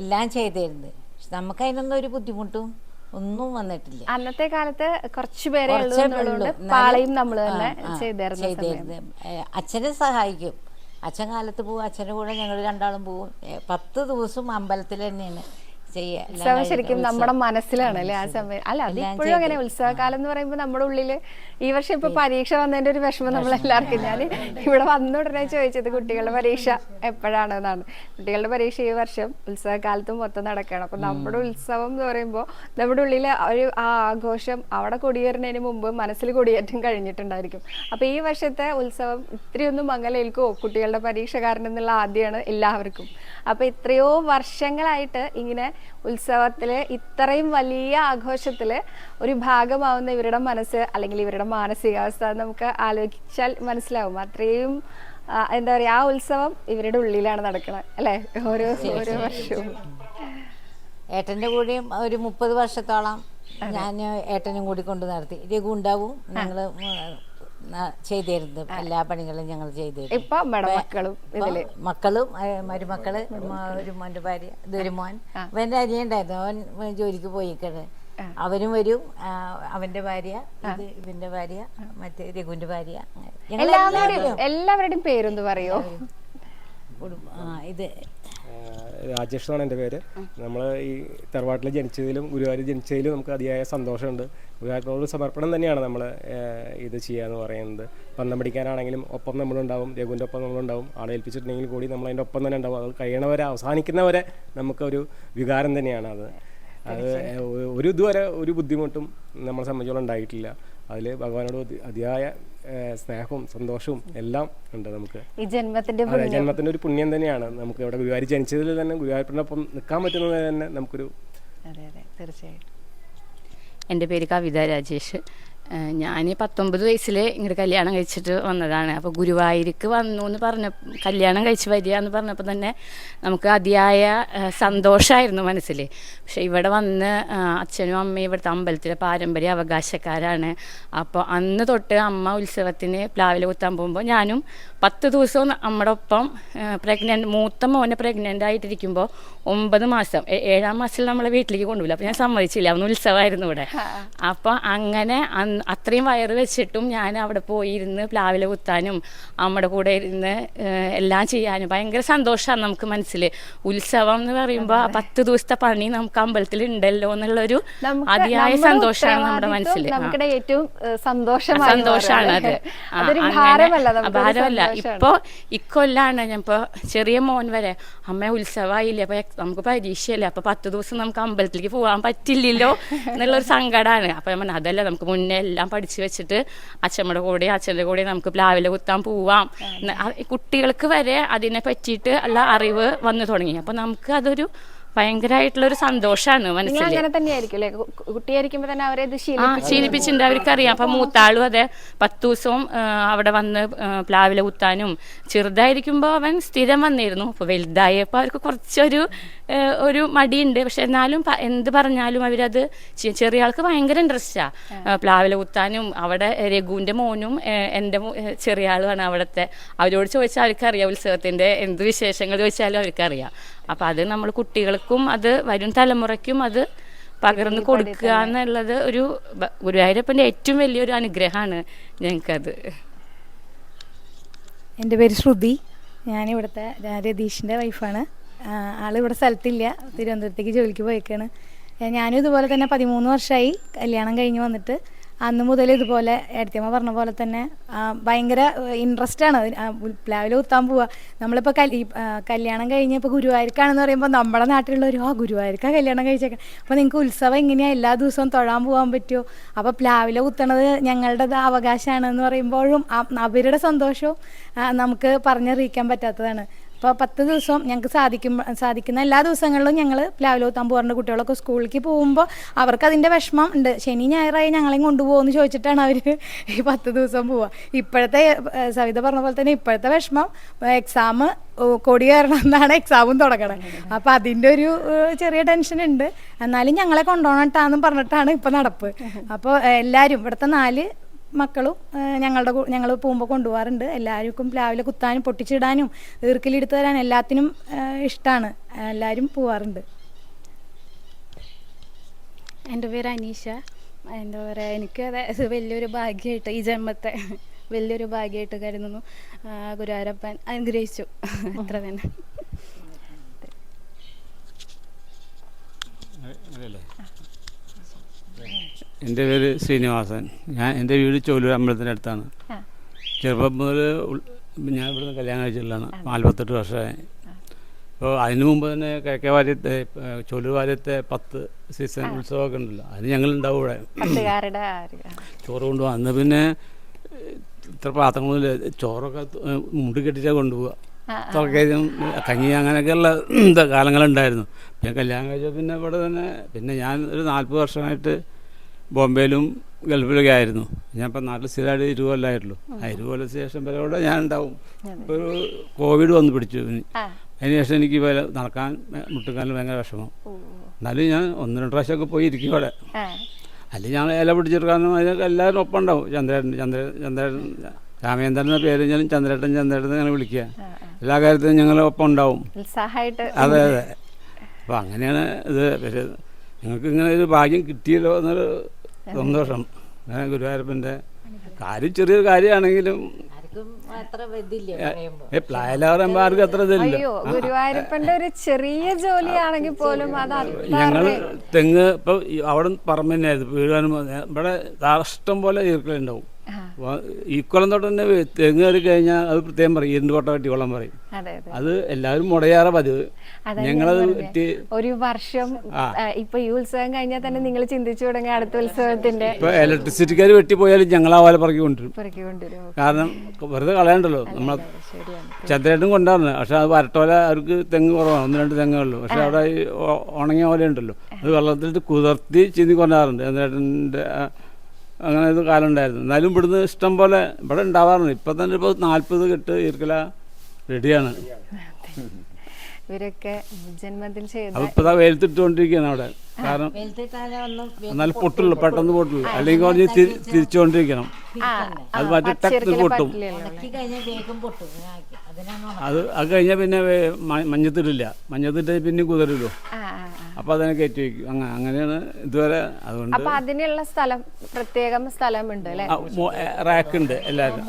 എല്ലാം ചെയ്തിരുന്നത്. പക്ഷെ നമുക്ക് അതിനൊന്നും ഒരു ബുദ്ധിമുട്ടും ഒന്നും വന്നിട്ടില്ല. അന്നത്തെ കാലത്ത് കുറച്ച് പേരെ. പാളയും നമ്മൾ തന്നെ ചെയ്തിരുന്നത്. അച്ഛനെ സഹായിക്കും. അച്ഛൻ കാലത്ത് പോകും അച്ഛന്റെ കൂടെ ഞങ്ങൾ രണ്ടാളും പോകും പത്ത് ദിവസം അമ്പലത്തിൽ തന്നെയാണ്. ഉത്സവം ശരിക്കും നമ്മുടെ മനസ്സിലാണ് അല്ലെ ആ സമയം. അല്ല അത് ഇപ്പോഴും അങ്ങനെ ഉത്സവകാലം എന്ന് പറയുമ്പോൾ നമ്മുടെ ഉള്ളിൽ ഈ വർഷം ഇപ്പൊ പരീക്ഷ വന്നതിന്റെ ഒരു വിഷമം നമ്മൾ എല്ലാവർക്കും ഞാൻ ഇവിടെ വന്ന ഉടനെ ചോദിച്ചത് കുട്ടികളുടെ പരീക്ഷ എപ്പോഴാണെന്നാണ്. കുട്ടികളുടെ പരീക്ഷ ഈ വർഷം ഉത്സവകാലത്തും മൊത്തം നടക്കണം അപ്പൊ നമ്മുടെ ഉത്സവം എന്ന് പറയുമ്പോൾ നമ്മുടെ ഉള്ളിലെ ഒരു ആ ആഘോഷം അവിടെ കൊടിയേറുന്നതിന് മുമ്പ് മനസ്സിൽ കൊടിയേറ്റം കഴിഞ്ഞിട്ടുണ്ടായിരിക്കും. അപ്പൊ ഈ വർഷത്തെ ഉത്സവം ഇത്രയൊന്നും മങ്ങലേൽക്കുമോ കുട്ടികളുടെ പരീക്ഷ കാരണം എന്നുള്ള ആദ്യമാണ് എല്ലാവർക്കും. അപ്പൊ എത്രയോ വർഷങ്ങളായിട്ട് ഇങ്ങനെ ഉത്സവത്തിൽ ഇത്രയും വലിയ ആഘോഷത്തിൽ ഒരു ഭാഗമാവുന്ന ഇവരുടെ മനസ്സ് അല്ലെങ്കിൽ ഇവരുടെ മാനസികാവസ്ഥ നമുക്ക് ആലോചിച്ചാൽ മനസ്സിലാവും. അത്രയും എന്താ പറയുക ആ ഉത്സവം ഇവരുടെ ഉള്ളിലാണ് നടക്കുന്നത് അല്ലേ? ഓരോ ഓരോ വർഷവും. ഏട്ടന്റെ കൂടെയും ഒരു മുപ്പത് വർഷത്തോളം ഞാൻ ഏട്ടനും കൂടി കൊണ്ട് നടത്തി. രഘു ഉണ്ടാവും. ഞങ്ങൾ ന- ചെയ്തു തരുന്നത് എല്ലാ പണികളും ഞങ്ങൾ ചെയ്തിരുന്നു. തരും ഇപ്പൊ മക്കളും ഇതിൽ. മക്കളും മരുമക്കൾ ഒരു മോന്റെ ഭാര്യ ഇതൊരു മോൻ. അവന്റെ അരിയുണ്ടായിരുന്നു അവൻ ജോലിക്ക് പോയിക്കണ്. അവനും വരും. അവന്റെ ഭാര്യ ഇത് ഇവന്റെ ഭാര്യ മറ്റേ രഘുവിന്റെ ഭാര്യ എല്ലാവരുടെയും എല്ലാവരും എല്ലാവരുടെയും പേരൊന്ന് പറയോ? ഇത് രാജേഷ് എന്നാണ് എന്റെ പേര്. നമ്മൾ ഈ തറവാട്ടിൽ ജനിച്ചതിലും ഗുരുവായൂർ ജനിച്ചതിലും നമുക്ക് അതിയായ സന്തോഷമുണ്ട്. ഗുരുവായൂരിനോട് സമർപ്പണം തന്നെയാണ് നമ്മൾ ഇത് എന്ന് പറയുന്നത്. പന്തം പിടിക്കാനാണെങ്കിലും ഒപ്പം നമ്മളുണ്ടാവും. രഘുവിന്റെ ഒപ്പം നമ്മളുണ്ടാവും. ആളെ ഏൽപ്പിച്ചിട്ടുണ്ടെങ്കിൽ കൂടി നമ്മൾ അതിന്റെ ഒപ്പം തന്നെ ഉണ്ടാവും. അത് കഴിയണവരെ അവസാനിക്കുന്നവരെ നമുക്കൊരു വികാരം തന്നെയാണ് അത്. അത് ഒരു ഇതുവരെ ഒരു ബുദ്ധിമുട്ടും നമ്മളെ സംബന്ധിച്ചോളം ഉണ്ടായിട്ടില്ല. അതിൽ ഭഗവാനോട് അതി- അതിയായ സ്നേഹവും സന്തോഷവും എല്ലാം ഉണ്ട് നമുക്ക്. ഈ ജന്മത്തിന്റെ അതെ ജന്മത്തിന്റെ ഒരു പുണ്യം തന്നെയാണ് നമുക്ക് ഇവിടെ ഗുരുവായൂർ ജനിച്ചതിൽ തന്നെ ഗുരുവായൂരിനൊപ്പം നിൽക്കാൻ പറ്റുന്നത് തന്നെ നമുക്കൊരു അതെ അതെ തീർച്ചയായിട്ടും. എന്റെ പേര് കവിത രാജേഷ്. ഞാൻ പത്തൊമ്പത് വയസ്സിൽ ഇങ്ങോട്ട് കല്യാണം കഴിച്ചിട്ട് വന്നതാണ്. അപ്പോൾ ഗുരുവായൂർക്ക് വന്നു എന്ന് പറഞ്ഞ കല്യാണം കഴിച്ച് വരിക എന്ന് പറഞ്ഞപ്പോൾ തന്നെ നമുക്ക് അതിയായ സന്തോഷമായിരുന്നു മനസ്സിൽ പക്ഷെ ഇവിടെ വന്ന് അച്ഛനും അമ്മയും ഇവിടുത്തെ അമ്പലത്തിലെ പാരമ്പര്യ അവകാശക്കാരാണ്. അപ്പോൾ അന്ന് തൊട്ട് അമ്മ ഉത്സവത്തിന് പ്ലാവിൽ കുത്താൻ പോകുമ്പോൾ ഞാനും പത്ത് ദിവസവും നമ്മുടെ ഒപ്പം പ്രഗ്നന്റ് മൂത്ത മോനെ പ്രഗ്നന്റ് ആയിട്ടിരിക്കുമ്പോൾ ഒമ്പത് മാസം. ഏഴാം മാസത്തിൽ നമ്മളെ വീട്ടിലേക്ക് കൊണ്ടുപോയില്ല അപ്പോൾ ഞാൻ സമ്മതിച്ചില്ല. അന്ന് ഉത്സവമായിരുന്നു ഇവിടെ. അപ്പോൾ അങ്ങനെ അത്രയും വയറ് വെച്ചിട്ടും ഞാൻ അവിടെ പോയി പോയിരുന്ന് പ്ലാവില കുത്താനും അമ്മയുടെ കൂടെ ഇരുന്ന് എല്ലാം ചെയ്യാനും ഭയങ്കര സന്തോഷമാണ് നമുക്ക് മനസ്സിൽ ഉത്സവം എന്ന് പറയുമ്പോൾ ആ പത്ത് ദിവസത്തെ പണി നമുക്ക് അമ്പലത്തിൽ ഉണ്ടല്ലോ എന്നുള്ളൊരു അതിയായ സന്തോഷമാണ് നമ്മുടെ മനസ്സിൽ. ഏറ്റവും സന്തോഷമാണ് അത്. ഭാരമല്ല. ഇപ്പൊ ഇക്കൊല്ലാണ് ഞാൻ ഇപ്പൊ ചെറിയ മോൻ വരെ. അമ്മ ഉത്സവമായില്ലേ അപ്പൊ നമുക്ക് പരീക്ഷയല്ലേ? അപ്പൊ പത്ത് ദിവസം നമുക്ക് അമ്പലത്തിലേക്ക് പോകാൻ പറ്റില്ലല്ലോ എന്നുള്ളൊരു സങ്കടമാണ് അപ്പൊ ഞാൻ പറഞ്ഞു അതല്ല നമുക്ക് മുന്നേ എല്ലാം പഠിച്ചു വെച്ചിട്ട് അച്ഛമ്മയുടെ കൂടെ അച്ഛന്റെ കൂടെ നമുക്ക് പ്ലാവില കുത്താൻ പോവാം. കുട്ടികൾക്ക് വരെ അതിനെ പറ്റിയിട്ട് ഉള്ള അറിവ് വന്നു തുടങ്ങി. അപ്പൊ നമുക്ക് അതൊരു ഭയങ്കരമായിട്ടുള്ളൊരു സന്തോഷമാണ് മനസ്സിലായിരിക്കും മനസ്സിൽ അങ്ങനെ തന്നെയായിരിക്കും അല്ലേ? കു- തന്നെ അവരെ ഇത് ശീലിപ്പിച്ചിട്ടുണ്ട് അവർക്കറിയാം. അപ്പം മൂത്താളും അതെ പത്ത് ദിവസവും അവിടെ വന്ന് പ്ലാവില കുത്താനും ചെറുതായിരിക്കുമ്പോൾ അവൻ സ്ഥിരം വന്നിരുന്നു. അപ്പോൾ വലുതായപ്പോൾ അവർക്ക് കുറച്ചൊരു ഒരു മടിയുണ്ട്. പക്ഷെ എന്നാലും എന്ത് പറഞ്ഞാലും അവരത് ചെറിയ ആൾക്ക് ഭയങ്കര ഇൻട്രസ്റ്റാണ് പ്ലാവില കുത്താനും അവിടെ രഘുവിന്റെ മോനും എന്റെ എന്റെ ചെറിയ ആളുമാണ് അവിടുത്തെ. അവരോട് ചോദിച്ചാൽ അവർക്കറിയാം. ഉത്സവത്തിന്റെ എന്ത് വിശേഷങ്ങൾ ചോദിച്ചാലും അവർക്കറിയാം. അപ്പം അത് നമ്മൾ കുട്ടികൾക്കും അത് വരും തലമുറയ്ക്കും അത് പകർന്നു കൊടുക്കുക എന്നുള്ളത് ഒരു ഗുരുവായൂരപ്പന്റെ ഏറ്റവും വലിയൊരു അനുഗ്രഹമാണ് ഞങ്ങൾക്കത്. എന്റെ പേര് ശ്രുതി. ഞാൻ ഇവിടുത്തെ രതീഷിന്റെ വൈഫാണ് ആളിവിടെ സ്ഥലത്തില്ല. തിരുവനന്തപുരത്തേക്ക് ജോലിക്ക് പോയേക്കാണ്. ഞാനും ഇതുപോലെ തന്നെ പതിമൂന്ന് വർഷമായി കല്യാണം കഴിഞ്ഞ് വന്നിട്ട് അന്ന് മുതൽ ഇതുപോലെ ഏടത്തിയമ്മ പറഞ്ഞ പോലെ തന്നെ ഭയങ്കര ഇൻട്രസ്റ്റ് ആണ്. പ്ലാവിൽ കുത്താൻ പോവുക നമ്മളിപ്പോൾ കൽ കല്യാണം കഴിഞ്ഞ് ഇപ്പോൾ ഗുരുവായൂർക്കാണെന്ന് പറയുമ്പോൾ നമ്മുടെ നാട്ടിലുള്ളവർ ആ ഗുരുവായൂർക്കാ കല്യാണം കഴിച്ചേക്കാം അപ്പോൾ നിങ്ങൾക്ക് ഉത്സവം എങ്ങനെയാണ് എല്ലാ ദിവസവും തൊഴാൻ പോകാൻ പറ്റുമോ അപ്പോൾ പ്ലാവില കുത്തണത് ഞങ്ങളുടെ അവകാശമാണ് എന്ന് പറയുമ്പോഴും അവരുടെ സന്തോഷവും നമുക്ക് പറഞ്ഞറിയിക്കാൻ പറ്റാത്തതാണ്. അപ്പോൾ പത്ത് ദിവസം ഞങ്ങൾക്ക് സാധിക്കും സാധിക്കുന്ന എല്ലാ ദിവസങ്ങളിലും ഞങ്ങൾ പ്ലാവില തമ്പൂറിന്റെ കുട്ടികളൊക്കെ സ്കൂളിലേക്ക് പോകുമ്പോൾ അവർക്ക് അതിന്റെ വിഷമം ഉണ്ട്. ശനി ഞായറായി ഞങ്ങളെയും കൊണ്ടുപോകുമെന്ന് ചോദിച്ചിട്ടാണ് അവർ ഈ പത്ത് ദിവസം പോവുക ഇപ്പോഴത്തെ സവിത പറഞ്ഞ പോലെ തന്നെ ഇപ്പോഴത്തെ വിഷമം എക്സാം കൊടി കയറണം എന്നാണ് എക്സാമും തുടങ്ങണത്. അപ്പം അതിന്റെ ഒരു ചെറിയ ടെൻഷൻ ഉണ്ട്. എന്നാലും ഞങ്ങളെ കൊണ്ടുപോകണട്ടാന്നും പറഞ്ഞിട്ടാണ് ഇപ്പം നടപ്പ്. അപ്പോൾ എല്ലാവരും ഇവിടുത്തെ നാല് മക്കളും ഞങ്ങളുടെ ഞങ്ങൾ പോകുമ്പോൾ കൊണ്ടുപോകാറുണ്ട് എല്ലാവർക്കും രാവിലെ കുത്താനും പൊട്ടിച്ചിടാനും ഈർക്കിലെടുത്ത് തരാനും എല്ലാത്തിനും ഇഷ്ടമാണ് എല്ലാവരും പോവാറുണ്ട്. എന്റെ പേര് അനീഷ. എന്താ പറയുക എനിക്ക് അത് വലിയൊരു ഭാഗ്യമായിട്ട് ഈ ജന്മത്തെ വലിയൊരു ഭാഗ്യമായിട്ട് കരുതുന്നു. ഗുരുവാരപ്പൻ ഗുരുവായൂരപ്പൻ അനുഗ്രഹിച്ചു. അത്ര തന്നെ. എന്റെ പേര് ശ്രീനിവാസൻ. ഞാൻ എന്റെ വീട് ചോലൂർ അമ്പലത്തിന്റെ അടുത്താണ്. ചെറുപ്പം മുതൽ ഞാൻ ഇവിടുന്ന് കല്യാണം കഴിച്ചിട്ടുള്ളതാണ്. നാൽപ്പത്തെട്ട് വർഷമായി. അപ്പോൾ അതിന് മുമ്പ് തന്നെ കിഴക്കേ വാര്യത്തെ ചോലൂർ വാര്യത്തെ പത്ത് സീസൺ ഉത്സവമൊക്കെ ഉണ്ടല്ലോ. അതിന് ഞങ്ങളുണ്ടാവും ഇവിടെ. ആര്? ചോറ് കൊണ്ടുപോകാം അന്ന് പിന്നെ ഇത്ര പാത്രങ്ങളില്ല ചോറൊക്കെ മുടി മുണ്ട് കെട്ടിച്ചാൽ കൊണ്ടുപോവുക കഞ്ഞി അങ്ങനെയൊക്കെയുള്ള കാലങ്ങളുണ്ടായിരുന്നു. പിന്നെ കല്യാണം കഴിച്ച പിന്നെ ഇവിടെ തന്നെ പിന്നെ ഞാൻ ഒരു നാൽപ്പത് വർഷമായിട്ട് ബോംബെയിലും ഗൾഫിലൊക്കെ ആയിരുന്നു. ഞാൻ ഇപ്പം നാട്ടിൽ സ്ഥിരമായിട്ട് ഇരുപത് കൊല്ലമായിട്ടുള്ളൂ ആ ഇരുപത് ശേഷം വരെ ഞാൻ ഉണ്ടാവും ഇപ്പോൾ ഒരു കോവിഡ് വന്ന് പിടിച്ചു ഇനി. അതിന് എനിക്ക് വരെ നടക്കാൻ മുട്ടുകാലിൽ ഭയങ്കര വിഷമം. എന്നാലും ഞാൻ ഒന്ന് രണ്ട് പ്രാവശ്യമൊക്കെ പോയി ഇരിക്കും അവിടെ. അല്ലെങ്കിൽ ഞാൻ ഇല പിടിച്ചെടുക്കാനും അതിനൊക്കെ എല്ലാവരും ഒപ്പം ഉണ്ടാവും ചന്ദ്രേട്ടൻ ചന്ദ്ര ചന്ദ്രേട്ടൻ രാമേന്ദ്രൻ എന്ന പേര് ഞാൻ ചന്ദ്രേട്ടൻ ചന്ദ്രേട്ടൻ അങ്ങനെ വിളിക്കുക. എല്ലാ കാര്യത്തിലും ഞങ്ങൾ ഒപ്പം ഉണ്ടാവും അതെ അതെ. അപ്പം അങ്ങനെയാണ് ഇത് ഒരു നിങ്ങൾക്ക് ഇങ്ങനെ ഒരു ഭാഗ്യം കിട്ടിയല്ലോ എന്നൊരു സന്തോഷം. ഞാൻ ഗുരുവായൂരപ്പന്റെ കാര്യം ചെറിയൊരു കാര്യമാണെങ്കിലും പ്ലായല ആർക്കും അത്ര ഇതില്ല. ഗുരുവായൂരപ്പന്റെ ഒരു ചെറിയ ജോലിയാണെങ്കിൽ പോലും അത് ഞങ്ങൾ തെങ്ങ് ഇപ്പൊ അവിടെ പറമ്പ് തന്നെയായിരുന്നു. വീഴാനും ഇവിടെ ഇഷ്ടം പോലെ ഈർക്കലുണ്ടാവും. ഈ കൊല്ലം തൊട്ട് തന്നെ തെങ്ങ് കയറി കഴിഞ്ഞാൽ അത് പ്രത്യേകം പറയും ഇരുണ്ട് കൊട്ട വെട്ടി വെള്ളം പറയും. അതെ എല്ലാവരും മുടയാറ പതിവ്. ഞങ്ങളത് ഒരു വർഷം ഇപ്പൊ ഈ ഉത്സവം കഴിഞ്ഞാൽ തന്നെ നിങ്ങൾ ചിന്തിച്ചു തുടങ്ങി അടുത്ത ഉത്സവത്തിന്റെ. ഇപ്പൊ ഇലക്ട്രിസിറ്റിക്കാർ വെട്ടി പോയാലും ഞങ്ങൾ ആ പോലെ പറക്കി കൊണ്ടുവരും. കാരണം വെറുതെ കളയണ്ടല്ലോ. നമ്മളെ ശരിയാണ് ചന്ദ്രേട്ടൻ കൊണ്ടായിരുന്നു പക്ഷെ അത് വരട്ടോല അവർക്ക് തെങ്ങ് കുറവാണ് ഒന്ന് രണ്ട് തെങ്ങേ ഉള്ളൂ. പക്ഷെ അവിടെ ഉണങ്ങിയ പോലെ ഉണ്ടല്ലോ. അത് വെള്ളത്തിലിട്ട് കുതിർത്തി ചിന്തി കൊണ്ടാറുണ്ട്. ചന്ദ്രേട്ടന്റെ അങ്ങനെ ഒരു കാലം ഉണ്ടായിരുന്നു. എന്നാലും ഇവിടുന്ന് ഇഷ്ടം പോലെ ഇവിടെ ഉണ്ടാവാറുണ്ട്. ഇപ്പം തന്നെ ഇപ്പോൾ നാൽപ്പത് കെട്ട് ഈർക്കല റെഡിയാണ്. ഇവരൊക്കെ ജന്മത്തിൽ ഇപ്പോൾ വെയിലത്തിട്ടുകൊണ്ടിരിക്കുകയാണ് അവിടെ. കാരണം എന്നാലും പൊട്ടുള്ളൂ പെട്ടെന്ന് പൊട്ടുള്ളൂ. അല്ലെങ്കിൽ കുറഞ്ഞ് തിരി- തിരിച്ചുകൊണ്ടിരിക്കണം. അത് മറ്റേ ടക്ക് പൊട്ടും. അത് അത് കഴിഞ്ഞാൽ പിന്നെ മഞ്ഞത്തിട്ടില്ല മഞ്ഞത്തിടില്ല മഞ്ഞത്തിട്ട് പിന്നെ കുതിരല്ലോ അപ്പോൾ അതിനെ കയറ്റി വെക്കും അങ്ങനെ അങ്ങനെയാണ് ഇതുവരെ അതുകൊണ്ട് അപ്പൊ അതിനുള്ള സ്ഥലം പ്രത്യേകം സ്ഥലമുണ്ട് റാക്ക് ഉണ്ട് എല്ലാവരും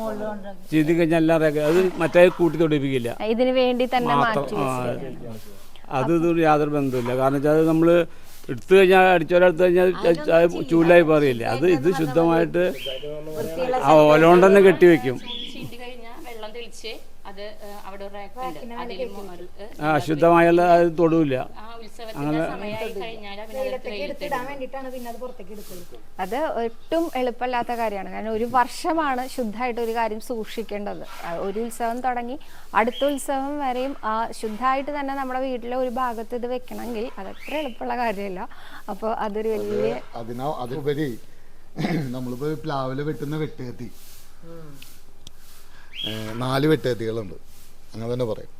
ചെയ്ത് കഴിഞ്ഞാൽ എല്ലാം റാക്ക് അത് മറ്റേ കൂട്ടി തൊടിപ്പിക്കില്ല. ഇതിനു വേണ്ടി തന്നെ മാറ്റി വെച്ചിട്ടുണ്ട്. അത് ഇതൊരു യാതൊരു ബന്ധമില്ല കാരണം വെച്ചാൽ അത് നമ്മൾ എടുത്തു കഴിഞ്ഞാൽ അടിച്ചോലെടുത്ത് കഴിഞ്ഞാൽ ചൂലായി പറയില്ല. അത് ഇത് ശുദ്ധമായിട്ട് ആ ഓല കൊണ്ട് തന്നെ കെട്ടി വെക്കും. ആ ശുദ്ധമായുള്ള അത് തൊടൂല അത് വെയിലത്തിടും. പിന്നെ അത് പുറത്തേക്ക് എടുക്കുന്നത്. അത് ഒട്ടും എളുപ്പമില്ലാത്ത കാര്യമാണ്. കാരണം ഒരു വർഷമാണ് ശുദ്ധമായിട്ട് ഒരു കാര്യം സൂക്ഷിക്കേണ്ടത്. ഒരു ഉത്സവം തുടങ്ങി അടുത്ത ഉത്സവം വരെയും ആ ശുദ്ധമായിട്ട് തന്നെ നമ്മുടെ വീട്ടിലെ ഒരു ഭാഗത്ത് ഇത് വെക്കണമെങ്കിൽ അതത്ര എളുപ്പമുള്ള കാര്യമല്ല. അപ്പോൾ അതൊരു വലിയ അതിനാ അതുപരി നമ്മളിപ്പോ പ്ലാവിൽ വെട്ടുന്ന വെട്ടുകത്തി. നാല് വെട്ടുകത്തികളുണ്ട്. അങ്ങനെ തന്നെ പറയും.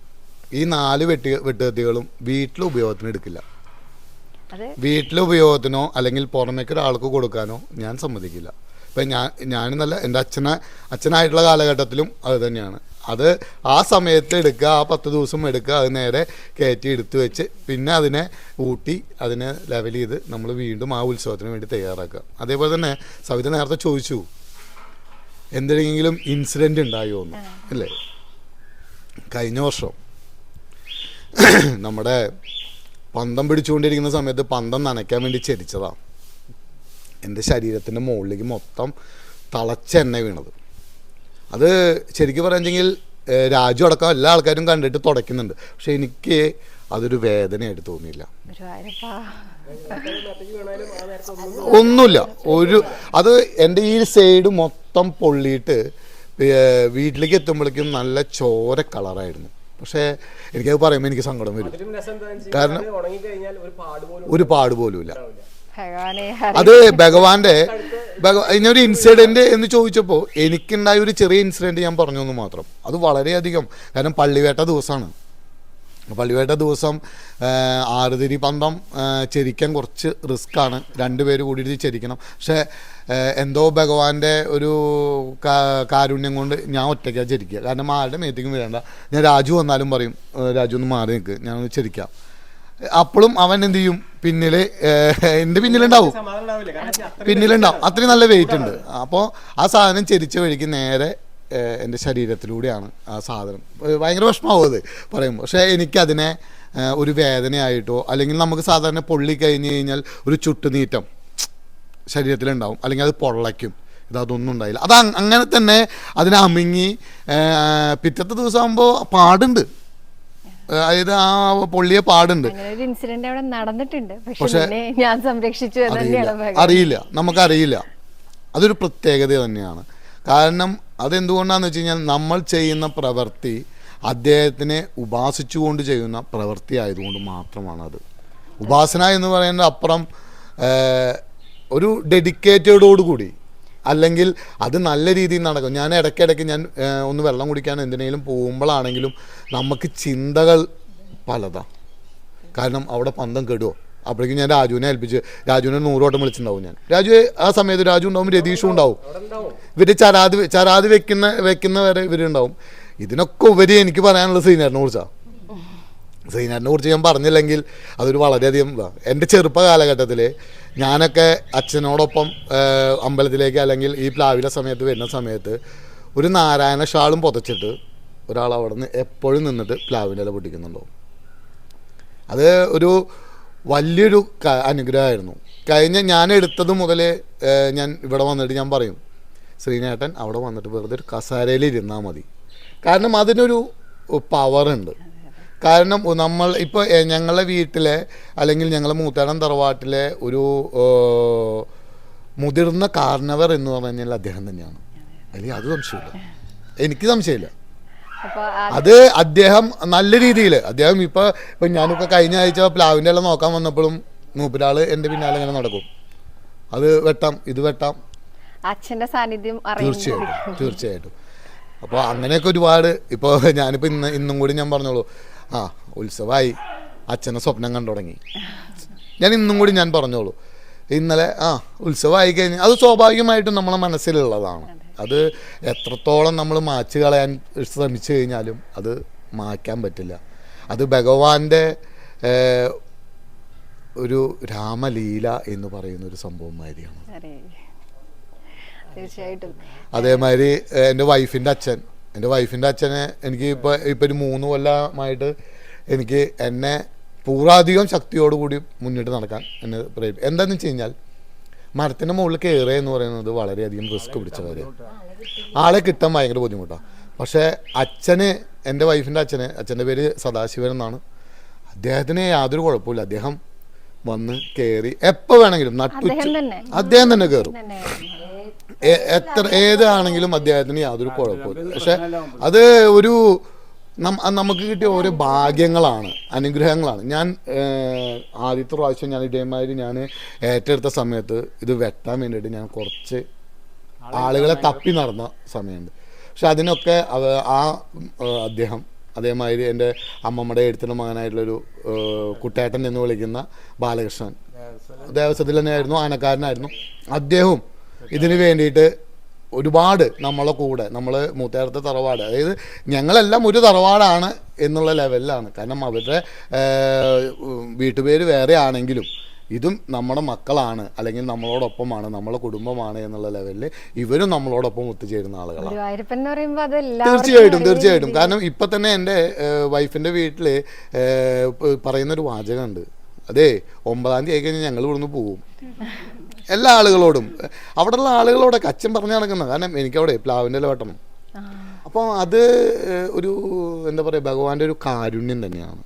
ഈ നാല് വെട്ടി വെട്ടുകത്തികളും വീട്ടിൽ ഉപയോഗത്തിന് എടുക്കില്ല. വീട്ടിലെ ഉപയോഗത്തിനോ അല്ലെങ്കിൽ പുറമേക്ക് ഒരാൾക്ക് കൊടുക്കാനോ ഞാൻ സമ്മതിക്കില്ല. ഇപ്പം ഞാൻ ഞാനെന്നല്ല എന്റെ അച്ഛനെ അച്ഛനായിട്ടുള്ള കാലഘട്ടത്തിലും അത് തന്നെയാണ്. അത് ആ സമയത്ത് എടുക്കുക ആ പത്ത് ദിവസം എടുക്കുക അത് നേരെ കയറ്റി എടുത്തു വെച്ച് പിന്നെ അതിനെ ഊട്ടി അതിനെ ലെവൽ ചെയ്ത് നമ്മൾ വീണ്ടും ആ ഉത്സവത്തിന് വേണ്ടി തയ്യാറാക്കുക. അതേപോലെ തന്നെ സവിത നേരത്തെ ചോദിച്ചു എന്തെങ്കിലും ഇൻസിഡന്റ് ഉണ്ടായോ എന്ന്? അല്ലേ? കഴിഞ്ഞ വർഷം നമ്മുടെ പന്തം പിടിച്ചുകൊണ്ടിരിക്കുന്ന സമയത്ത് പന്തം നനയ്ക്കാൻ വേണ്ടി ചരിച്ചതാണ് എന്റെ ശരീരത്തിന്റെ മുകളിലേക്ക് മൊത്തം തളച്ച എണ്ണ വീണത്. അത് ശരിക്കും പറയുകയെങ്കിൽ രാജു അടക്കം എല്ലാ ആൾക്കാരും കണ്ടിട്ട് തുടയ്ക്കുന്നുണ്ട്. പക്ഷെ എനിക്ക് അതൊരു വേദനയായിട്ട് തോന്നിയില്ല. ഒന്നുമില്ല. ഒരു അത് എന്റെ ഈ സൈഡ് മൊത്തം പൊള്ളിയിട്ട് വീട്ടിലേക്ക് എത്തുമ്പോഴേക്കും നല്ല ചോര കളറായിരുന്നു. പക്ഷേ എനിക്കത് പറയുമ്പോൾ എനിക്ക് സങ്കടം വരും. കാരണം ഒരു പാട് പോലും ഒരു പാട് പോലും ഇല്ല ഭഗവാനെ അത് ഭഗവാന്റെ ഇനൊരു ഇൻസിഡന്റ് എന്ന് ചോദിച്ചപ്പോൾ എനിക്കുണ്ടായ ഒരു ചെറിയ ഇൻസിഡന്റ് ഞാൻ പറഞ്ഞു എന്ന് മാത്രം. അത് വളരെയധികം കാരണം പള്ളിവേട്ട ദിവസമാണ് പള്ളിവേട്ട ദിവസം ആറുതിരി പന്തം ചെരിക്കാൻ കുറച്ച് റിസ്ക് ആണ് രണ്ടുപേര് കൂടിയിട്ട് ചെരിക്കണം. പക്ഷേ എന്തോ ഭഗവാന്റെ ഒരു കാരുണ്യം കൊണ്ട് ഞാൻ ഒറ്റയ്ക്കാണ് ചെരിക്കുക. കാരണം ആരുടെ മേത്തേക്കും വരേണ്ട ഞാൻ രാജു വന്നാലും പറയും "ഏ, രാജു ഒന്ന് മാറി നിൽക്ക് ഞാനൊന്ന് ചെരിക്കാം. അപ്പോഴും അവൻ എന്ത് ചെയ്യും? പിന്നിൽ എന്റെ പിന്നിലുണ്ടാവും. പിന്നിലുണ്ടാവും. അത്രയും നല്ല വെയിറ്റ് ഉണ്ട്. അപ്പോൾ ആ സാധനം ചെരിച്ച വഴിക്ക് നേരെ എന്റെ ശരീരത്തിലൂടെയാണ് ആ സാധനം. ഭയങ്കര വിഷമാവും അത് പറയുമ്പോൾ പക്ഷേ എനിക്കതിനെ ഒരു വേദനയായിട്ടോ അല്ലെങ്കിൽ നമുക്ക് സാധാരണ പൊള്ളി കഴിഞ്ഞ് കഴിഞ്ഞാൽ ഒരു ചുട്ടുനീറ്റം ശരീരത്തിലുണ്ടാവും. അല്ലെങ്കിൽ അത് പൊള്ളയ്ക്കും. ഇതൊന്നും ഉണ്ടായില്ല. അത് അങ്- അങ്ങനെ തന്നെ അതിനെ അമിങ്ങി പിറ്റത്തെ ദിവസം ആകുമ്പോൾ പാടുണ്ട് അതായത് ആ പൊള്ളിയ പാടുണ്ട്. ഇൻസിഡന്റ് അവിടെ നടന്നിട്ടുണ്ട്. പക്ഷെ ഞാൻ സംരക്ഷിച്ചു അറിയില്ല. നമുക്കറിയില്ല. അതൊരു പ്രത്യേകത തന്നെയാണ്. കാരണം അതെന്തുകൊണ്ടാന്ന് വെച്ച് കഴിഞ്ഞാൽ നമ്മൾ ചെയ്യുന്ന പ്രവൃത്തി അദ്ദേഹത്തിനെ ഉപാസിച്ചുകൊണ്ട് ചെയ്യുന്ന പ്രവൃത്തി ആയതുകൊണ്ട് മാത്രമാണ് അത് ഉപാസന എന്ന് പറയുന്നത് അപ്പുറം ഒരു ഡെഡിക്കേറ്റഡോടുകൂടി അല്ലെങ്കിൽ അത് നല്ല രീതിയിൽ നടക്കും. ഞാൻ ഇടയ്ക്കിടയ്ക്ക് ഞാൻ ഒന്ന് വെള്ളം കുടിക്കാൻ എന്തിനേലും പോകുമ്പോഴാണെങ്കിലും നമുക്ക് ചിന്തകൾ പലതാണ്. കാരണം അവിടെ പന്തം കെടുമോ അപ്പോഴേക്കും ഞാൻ രാജുവിനെ ഏൽപ്പിച്ച് രാജുവിനെ നൂറ് വട്ടം വിളിച്ചിട്ടുണ്ടാവും ഞാൻ. രാജു ആ സമയത്ത് രാജു ഉണ്ടാവും രതീഷും ഉണ്ടാവും. ഇവർ ചരാത് ചരാത് വെക്കുന്ന വെക്കുന്ന വരെ ഇവരുണ്ടാവും. ഇതിനൊക്കെ ഉപരി എനിക്ക് പറയാനുള്ള സീനിയറിനെ കുറിച്ചാണ് സീനിയറിനെ കുറിച്ച് ഞാൻ പറഞ്ഞില്ലെങ്കിൽ അതൊരു വളരെയധികം. എന്റെ ചെറുപ്പ കാലഘട്ടത്തിൽ ഞാനൊക്കെ അച്ഛനോടൊപ്പം അമ്പലത്തിലേക്ക് അല്ലെങ്കിൽ ഈ പ്ലാവിലെ സമയത്ത് വരുന്ന സമയത്ത് ഒരു നാരായണ ഷാളും പുതച്ചിട്ട് ഒരാൾ അവിടെ നിന്ന് എപ്പോഴും നിന്നിട്ട് പ്ലാവിന്റെ ഇല പൊട്ടിക്കുന്നുണ്ടാവും. അത് ഒരു വലിയൊരു അനുഗ്രഹമായിരുന്നു. കഴിഞ്ഞ ഞാൻ എടുത്തത് മുതലേ ഞാൻ ഇവിടെ വന്നിട്ട് ഞാൻ പറയും ശ്രീനേട്ടൻ അവിടെ വന്നിട്ട് വെറുതെ ഒരു കസാരയിൽ ഇരുന്നാൽ മതി. കാരണം അതിനൊരു പവറുണ്ട് കാരണം നമ്മൾ ഇപ്പോൾ ഞങ്ങളുടെ വീട്ടിലെ അല്ലെങ്കിൽ ഞങ്ങളുടെ മൂത്തേടം തറവാട്ടിലെ ഒരു മുതിർന്ന കാർണവർ എന്ന് പറഞ്ഞു കഴിഞ്ഞാൽ അദ്ദേഹം തന്നെയാണ്. അല്ലെങ്കിൽ അത് സംശയമില്ല. എനിക്ക് സംശയമില്ല. അത് അദ്ദേഹം നല്ല രീതിയിൽ അദ്ദേഹം ഇപ്പൊ ഇപ്പൊ ഞാനിപ്പോ കഴിഞ്ഞ ആഴ്ച പ്ലാവിന്റെ എല്ലാം നോക്കാൻ വന്നപ്പോഴും മൂപ്പരാൾ എന്റെ പിന്നാലെ ഇങ്ങനെ നടക്കും. അത് വെട്ടാം ഇത് വെട്ടാം. അച്ഛന്റെ സാന്നിധ്യം തീർച്ചയായിട്ടും തീർച്ചയായിട്ടും. അപ്പോൾ അങ്ങനെയൊക്കെ ഒരുപാട് ഇപ്പോൾ ഞാനിപ്പോൾ ഇന്ന് ഇന്നും കൂടി ഞാൻ പറഞ്ഞോളൂ. ആ ഉത്സവമായി അച്ഛനെ സ്വപ്നം കണ്ടു തുടങ്ങി. ഞാൻ ഇന്നും കൂടി ഞാൻ പറഞ്ഞോളൂ. ഇന്നലെ ആ ഉത്സവമായി കഴിഞ്ഞാൽ അത് സ്വാഭാവികമായിട്ടും നമ്മളെ മനസ്സിലുള്ളതാണ്. അത് എത്രത്തോളം നമ്മൾ മാച്ച് കളയാൻ ശ്രമിച്ചു കഴിഞ്ഞാലും അത് മായ്ക്കാൻ പറ്റില്ല. അത് ഭഗവാന്റെ ഒരു രാമലീല എന്ന് പറയുന്ന ഒരു സംഭവം മാതിരിയാണ്. തീർച്ചയായിട്ടും. അതേമാതിരി എന്റെ വൈഫിന്റെ അച്ഛൻ. എന്റെ വൈഫിന്റെ അച്ഛനെ എനിക്ക് ഇപ്പോൾ ഇപ്പോൾ ഒരു മൂന്ന് കൊല്ലമായിട്ട് എനിക്ക് എന്നെ പൂർവാധികം ശക്തിയോടുകൂടി മുന്നിട്ട് നടക്കാൻ എന്നെ പ്രേരിപ്പിക്കും. എന്താണെന്ന് വെച്ച് കഴിഞ്ഞാൽ മരത്തിന്റെ മുകളിൽ കയറുക എന്ന് പറയുന്നത് വളരെയധികം റിസ്ക് പിടിച്ച കാര്യം. ആളെ കിട്ടാൻ ഭയങ്കര ബുദ്ധിമുട്ടാണ് പക്ഷേ അച്ഛന് എന്റെ വൈഫിന്റെ അച്ഛന് അച്ഛന്റെ പേര് സദാശിവൻ എന്നാണ്. അദ്ദേഹത്തിന് യാതൊരു കുഴപ്പമില്ല അദ്ദേഹം വന്ന് കയറി എപ്പോൾ വേണമെങ്കിലും നട്ടുച്ച അദ്ദേഹം തന്നെ. കയറും. എത്ര ഏതാണെങ്കിലും അദ്ദേഹത്തിന് യാതൊരു കുഴപ്പമില്ല പക്ഷെ അത് ഒരു നമുക്ക് കിട്ടിയ ഓരോ ഭാഗ്യങ്ങളാണ് അനുഗ്രഹങ്ങളാണ്. ഞാൻ ആദ്യത്തെ പ്രാവശ്യം ഞാൻ ഇതേമാതിരി ഞാൻ ഏറ്റെടുത്ത സമയത്ത് ഇത് വെട്ടാൻ വേണ്ടിയിട്ട് ഞാൻ കുറച്ച് ആളുകളെ തപ്പി നടന്ന സമയമുണ്ട്. പക്ഷെ അതിനൊക്കെ ആ അദ്ദേഹം അതേമാതിരി എന്റെ അമ്മമ്മയുടെ എഴുത്തിന്റെ മകനായിട്ടുള്ളൊരു കുട്ടേട്ടൻ എന്ന് വിളിക്കുന്ന ബാലകൃഷ്ണൻ. ദേവസ്വത്തിൽ തന്നെയായിരുന്നു ആനക്കാരനായിരുന്നു. അദ്ദേഹവും ഇതിന് വേണ്ടിയിട്ട് ഒരുപാട് നമ്മളെ കൂടെ നമ്മൾ മൂത്തേടത്തെ തറവാട്. അതായത് ഞങ്ങളെല്ലാം ഒരു തറവാടാണ് എന്നുള്ള ലെവലിലാണ്. കാരണം അവരുടെ വീട്ടുപേര് വേറെ ആണെങ്കിലും ഇതും നമ്മുടെ മക്കളാണ് അല്ലെങ്കിൽ നമ്മളോടൊപ്പമാണ് നമ്മളെ കുടുംബമാണ് എന്നുള്ള ലെവലിൽ ഇവരും നമ്മളോടൊപ്പം ഒത്തുചേരുന്ന ആളുകളാണ്. തീർച്ചയായിട്ടും തീർച്ചയായിട്ടും. കാരണം ഇപ്പം തന്നെ എന്റെ വൈഫിന്റെ വീട്ടിൽ പറയുന്നൊരു വാചകമുണ്ട്. അതെ ഒമ്പതാം തീയതി ആയി കഴിഞ്ഞാൽ ഞങ്ങൾ ഇവിടുന്ന് പോവും. എല്ലാ ആളുകളോടും. അവിടെയുള്ള ആളുകളോടൊക്കെ അച്ഛൻ പറഞ്ഞു നടക്കുന്നത് കാരണം എനിക്കവിടെ പ്ലാവിന്റെ ഇല വെട്ടണം. അപ്പോൾ അത് ഒരു എന്താ പറയുക ഭഗവാന്റെ ഒരു കാരുണ്യം തന്നെയാണ്.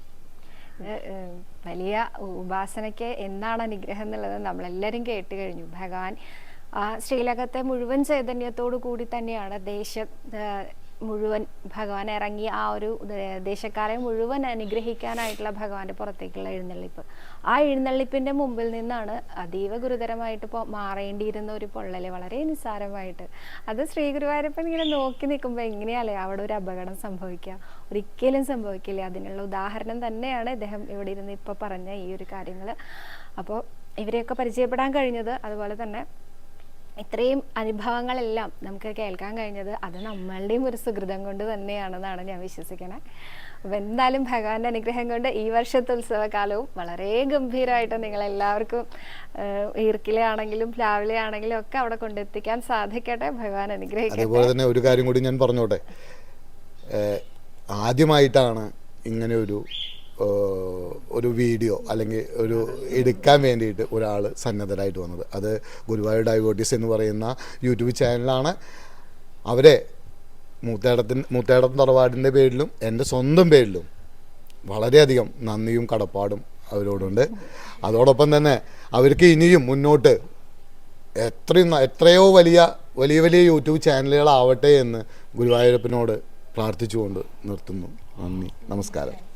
വലിയ ഉപാസനയ്ക്ക് എന്താണ് അനുഗ്രഹം എന്നുള്ളത് നമ്മളെല്ലാവരും കേട്ട് കഴിഞ്ഞു. ഭഗവാൻ ആ ശ്രീലകത്തെ മുഴുവൻ ചൈതന്യത്തോടു കൂടി തന്നെയാണ് ദേശ മുഴുവൻ ഭഗവാൻ ഇറങ്ങി ആ ഒരു ദേശക്കാരെ മുഴുവൻ അനുഗ്രഹിക്കാനായിട്ടുള്ള ഭഗവാന്റെ പുറത്തേക്കുള്ള എഴുന്നള്ളിപ്പ്. ആ എഴുന്നള്ളിപ്പിന്റെ മുമ്പിൽ നിന്നാണ് അതീവ ഗുരുതരമായിട്ട് ഇപ്പോൾ മാറേണ്ടിയിരുന്ന ഒരു പൊള്ളൽ. വളരെ നിസ്സാരമായിട്ട്. അത് ശ്രീ ഗുരുവായൂരപ്പൻ ഇങ്ങനെ നോക്കി നിൽക്കുമ്പോൾ എങ്ങനെയല്ലേ അവിടെ ഒരു അപകടം സംഭവിക്കുക ഒരിക്കലും സംഭവിക്കില്ല. അതിനുള്ള ഉദാഹരണം തന്നെയാണ് ഇദ്ദേഹം ഇവിടെ ഇരുന്ന് ഇപ്പോൾ പറഞ്ഞ ഈ ഒരു കാര്യങ്ങൾ അപ്പോൾ ഇവരെയൊക്കെ പരിചയപ്പെടാൻ കഴിഞ്ഞത് അതുപോലെ തന്നെ ഇത്രയും അനുഭവങ്ങളെല്ലാം നമുക്ക് കേൾക്കാൻ കഴിഞ്ഞത് അത് നമ്മളുടെയും ഒരു സുഹൃതം കൊണ്ട് തന്നെയാണെന്നാണ് ഞാൻ വിശ്വസിക്കണേ. അപ്പം എന്തായാലും ഭഗവാന്റെ അനുഗ്രഹം കൊണ്ട് ഈ വർഷത്തെ ഉത്സവകാലവും വളരെ ഗംഭീരമായിട്ട് നിങ്ങളെല്ലാവർക്കും ഈർക്കിലെ ആണെങ്കിലും പ്ലാവിലെ ആണെങ്കിലും ഒക്കെ അവിടെ കൊണ്ടെത്തിക്കാൻ സാധിക്കട്ടെ ഭഗവാൻ അനുഗ്രഹിക്കട്ടെ. അതുപോലെ തന്നെ ഒരു കാര്യം കൂടി ഞാൻ പറഞ്ഞോട്ടെ. ആദ്യമായിട്ടാണ് ഇങ്ങനെ ഒരു ഒരു വീഡിയോ അല്ലെങ്കിൽ ഒരു എടുക്കാൻ വേണ്ടിയിട്ട് ഒരാൾ സന്നദ്ധരായിട്ട് വന്നത്. അത് ഗുരുവായൂർ ഡൈവേർട്ടീസ് എന്ന് പറയുന്ന യൂട്യൂബ് ചാനലാണ്. അവരെ മൂത്തേടത്തിന് മൂത്തേടത്തിൻ തറവാടിന്റെ പേരിലും എന്റെ സ്വന്തം പേരിലും വളരെയധികം നന്ദിയും കടപ്പാടും അവരോടുണ്ട്. അതോടൊപ്പം തന്നെ അവർക്ക് ഇനിയും മുന്നോട്ട് എത്രയും എത്രയോ വലിയ വലിയ വലിയ യൂട്യൂബ് ചാനലുകളാവട്ടെ എന്ന് ഗുരുവായൂരപ്പനോട് പ്രാർത്ഥിച്ചുകൊണ്ട് നിർത്തുന്നു. നന്ദി. നമസ്കാരം.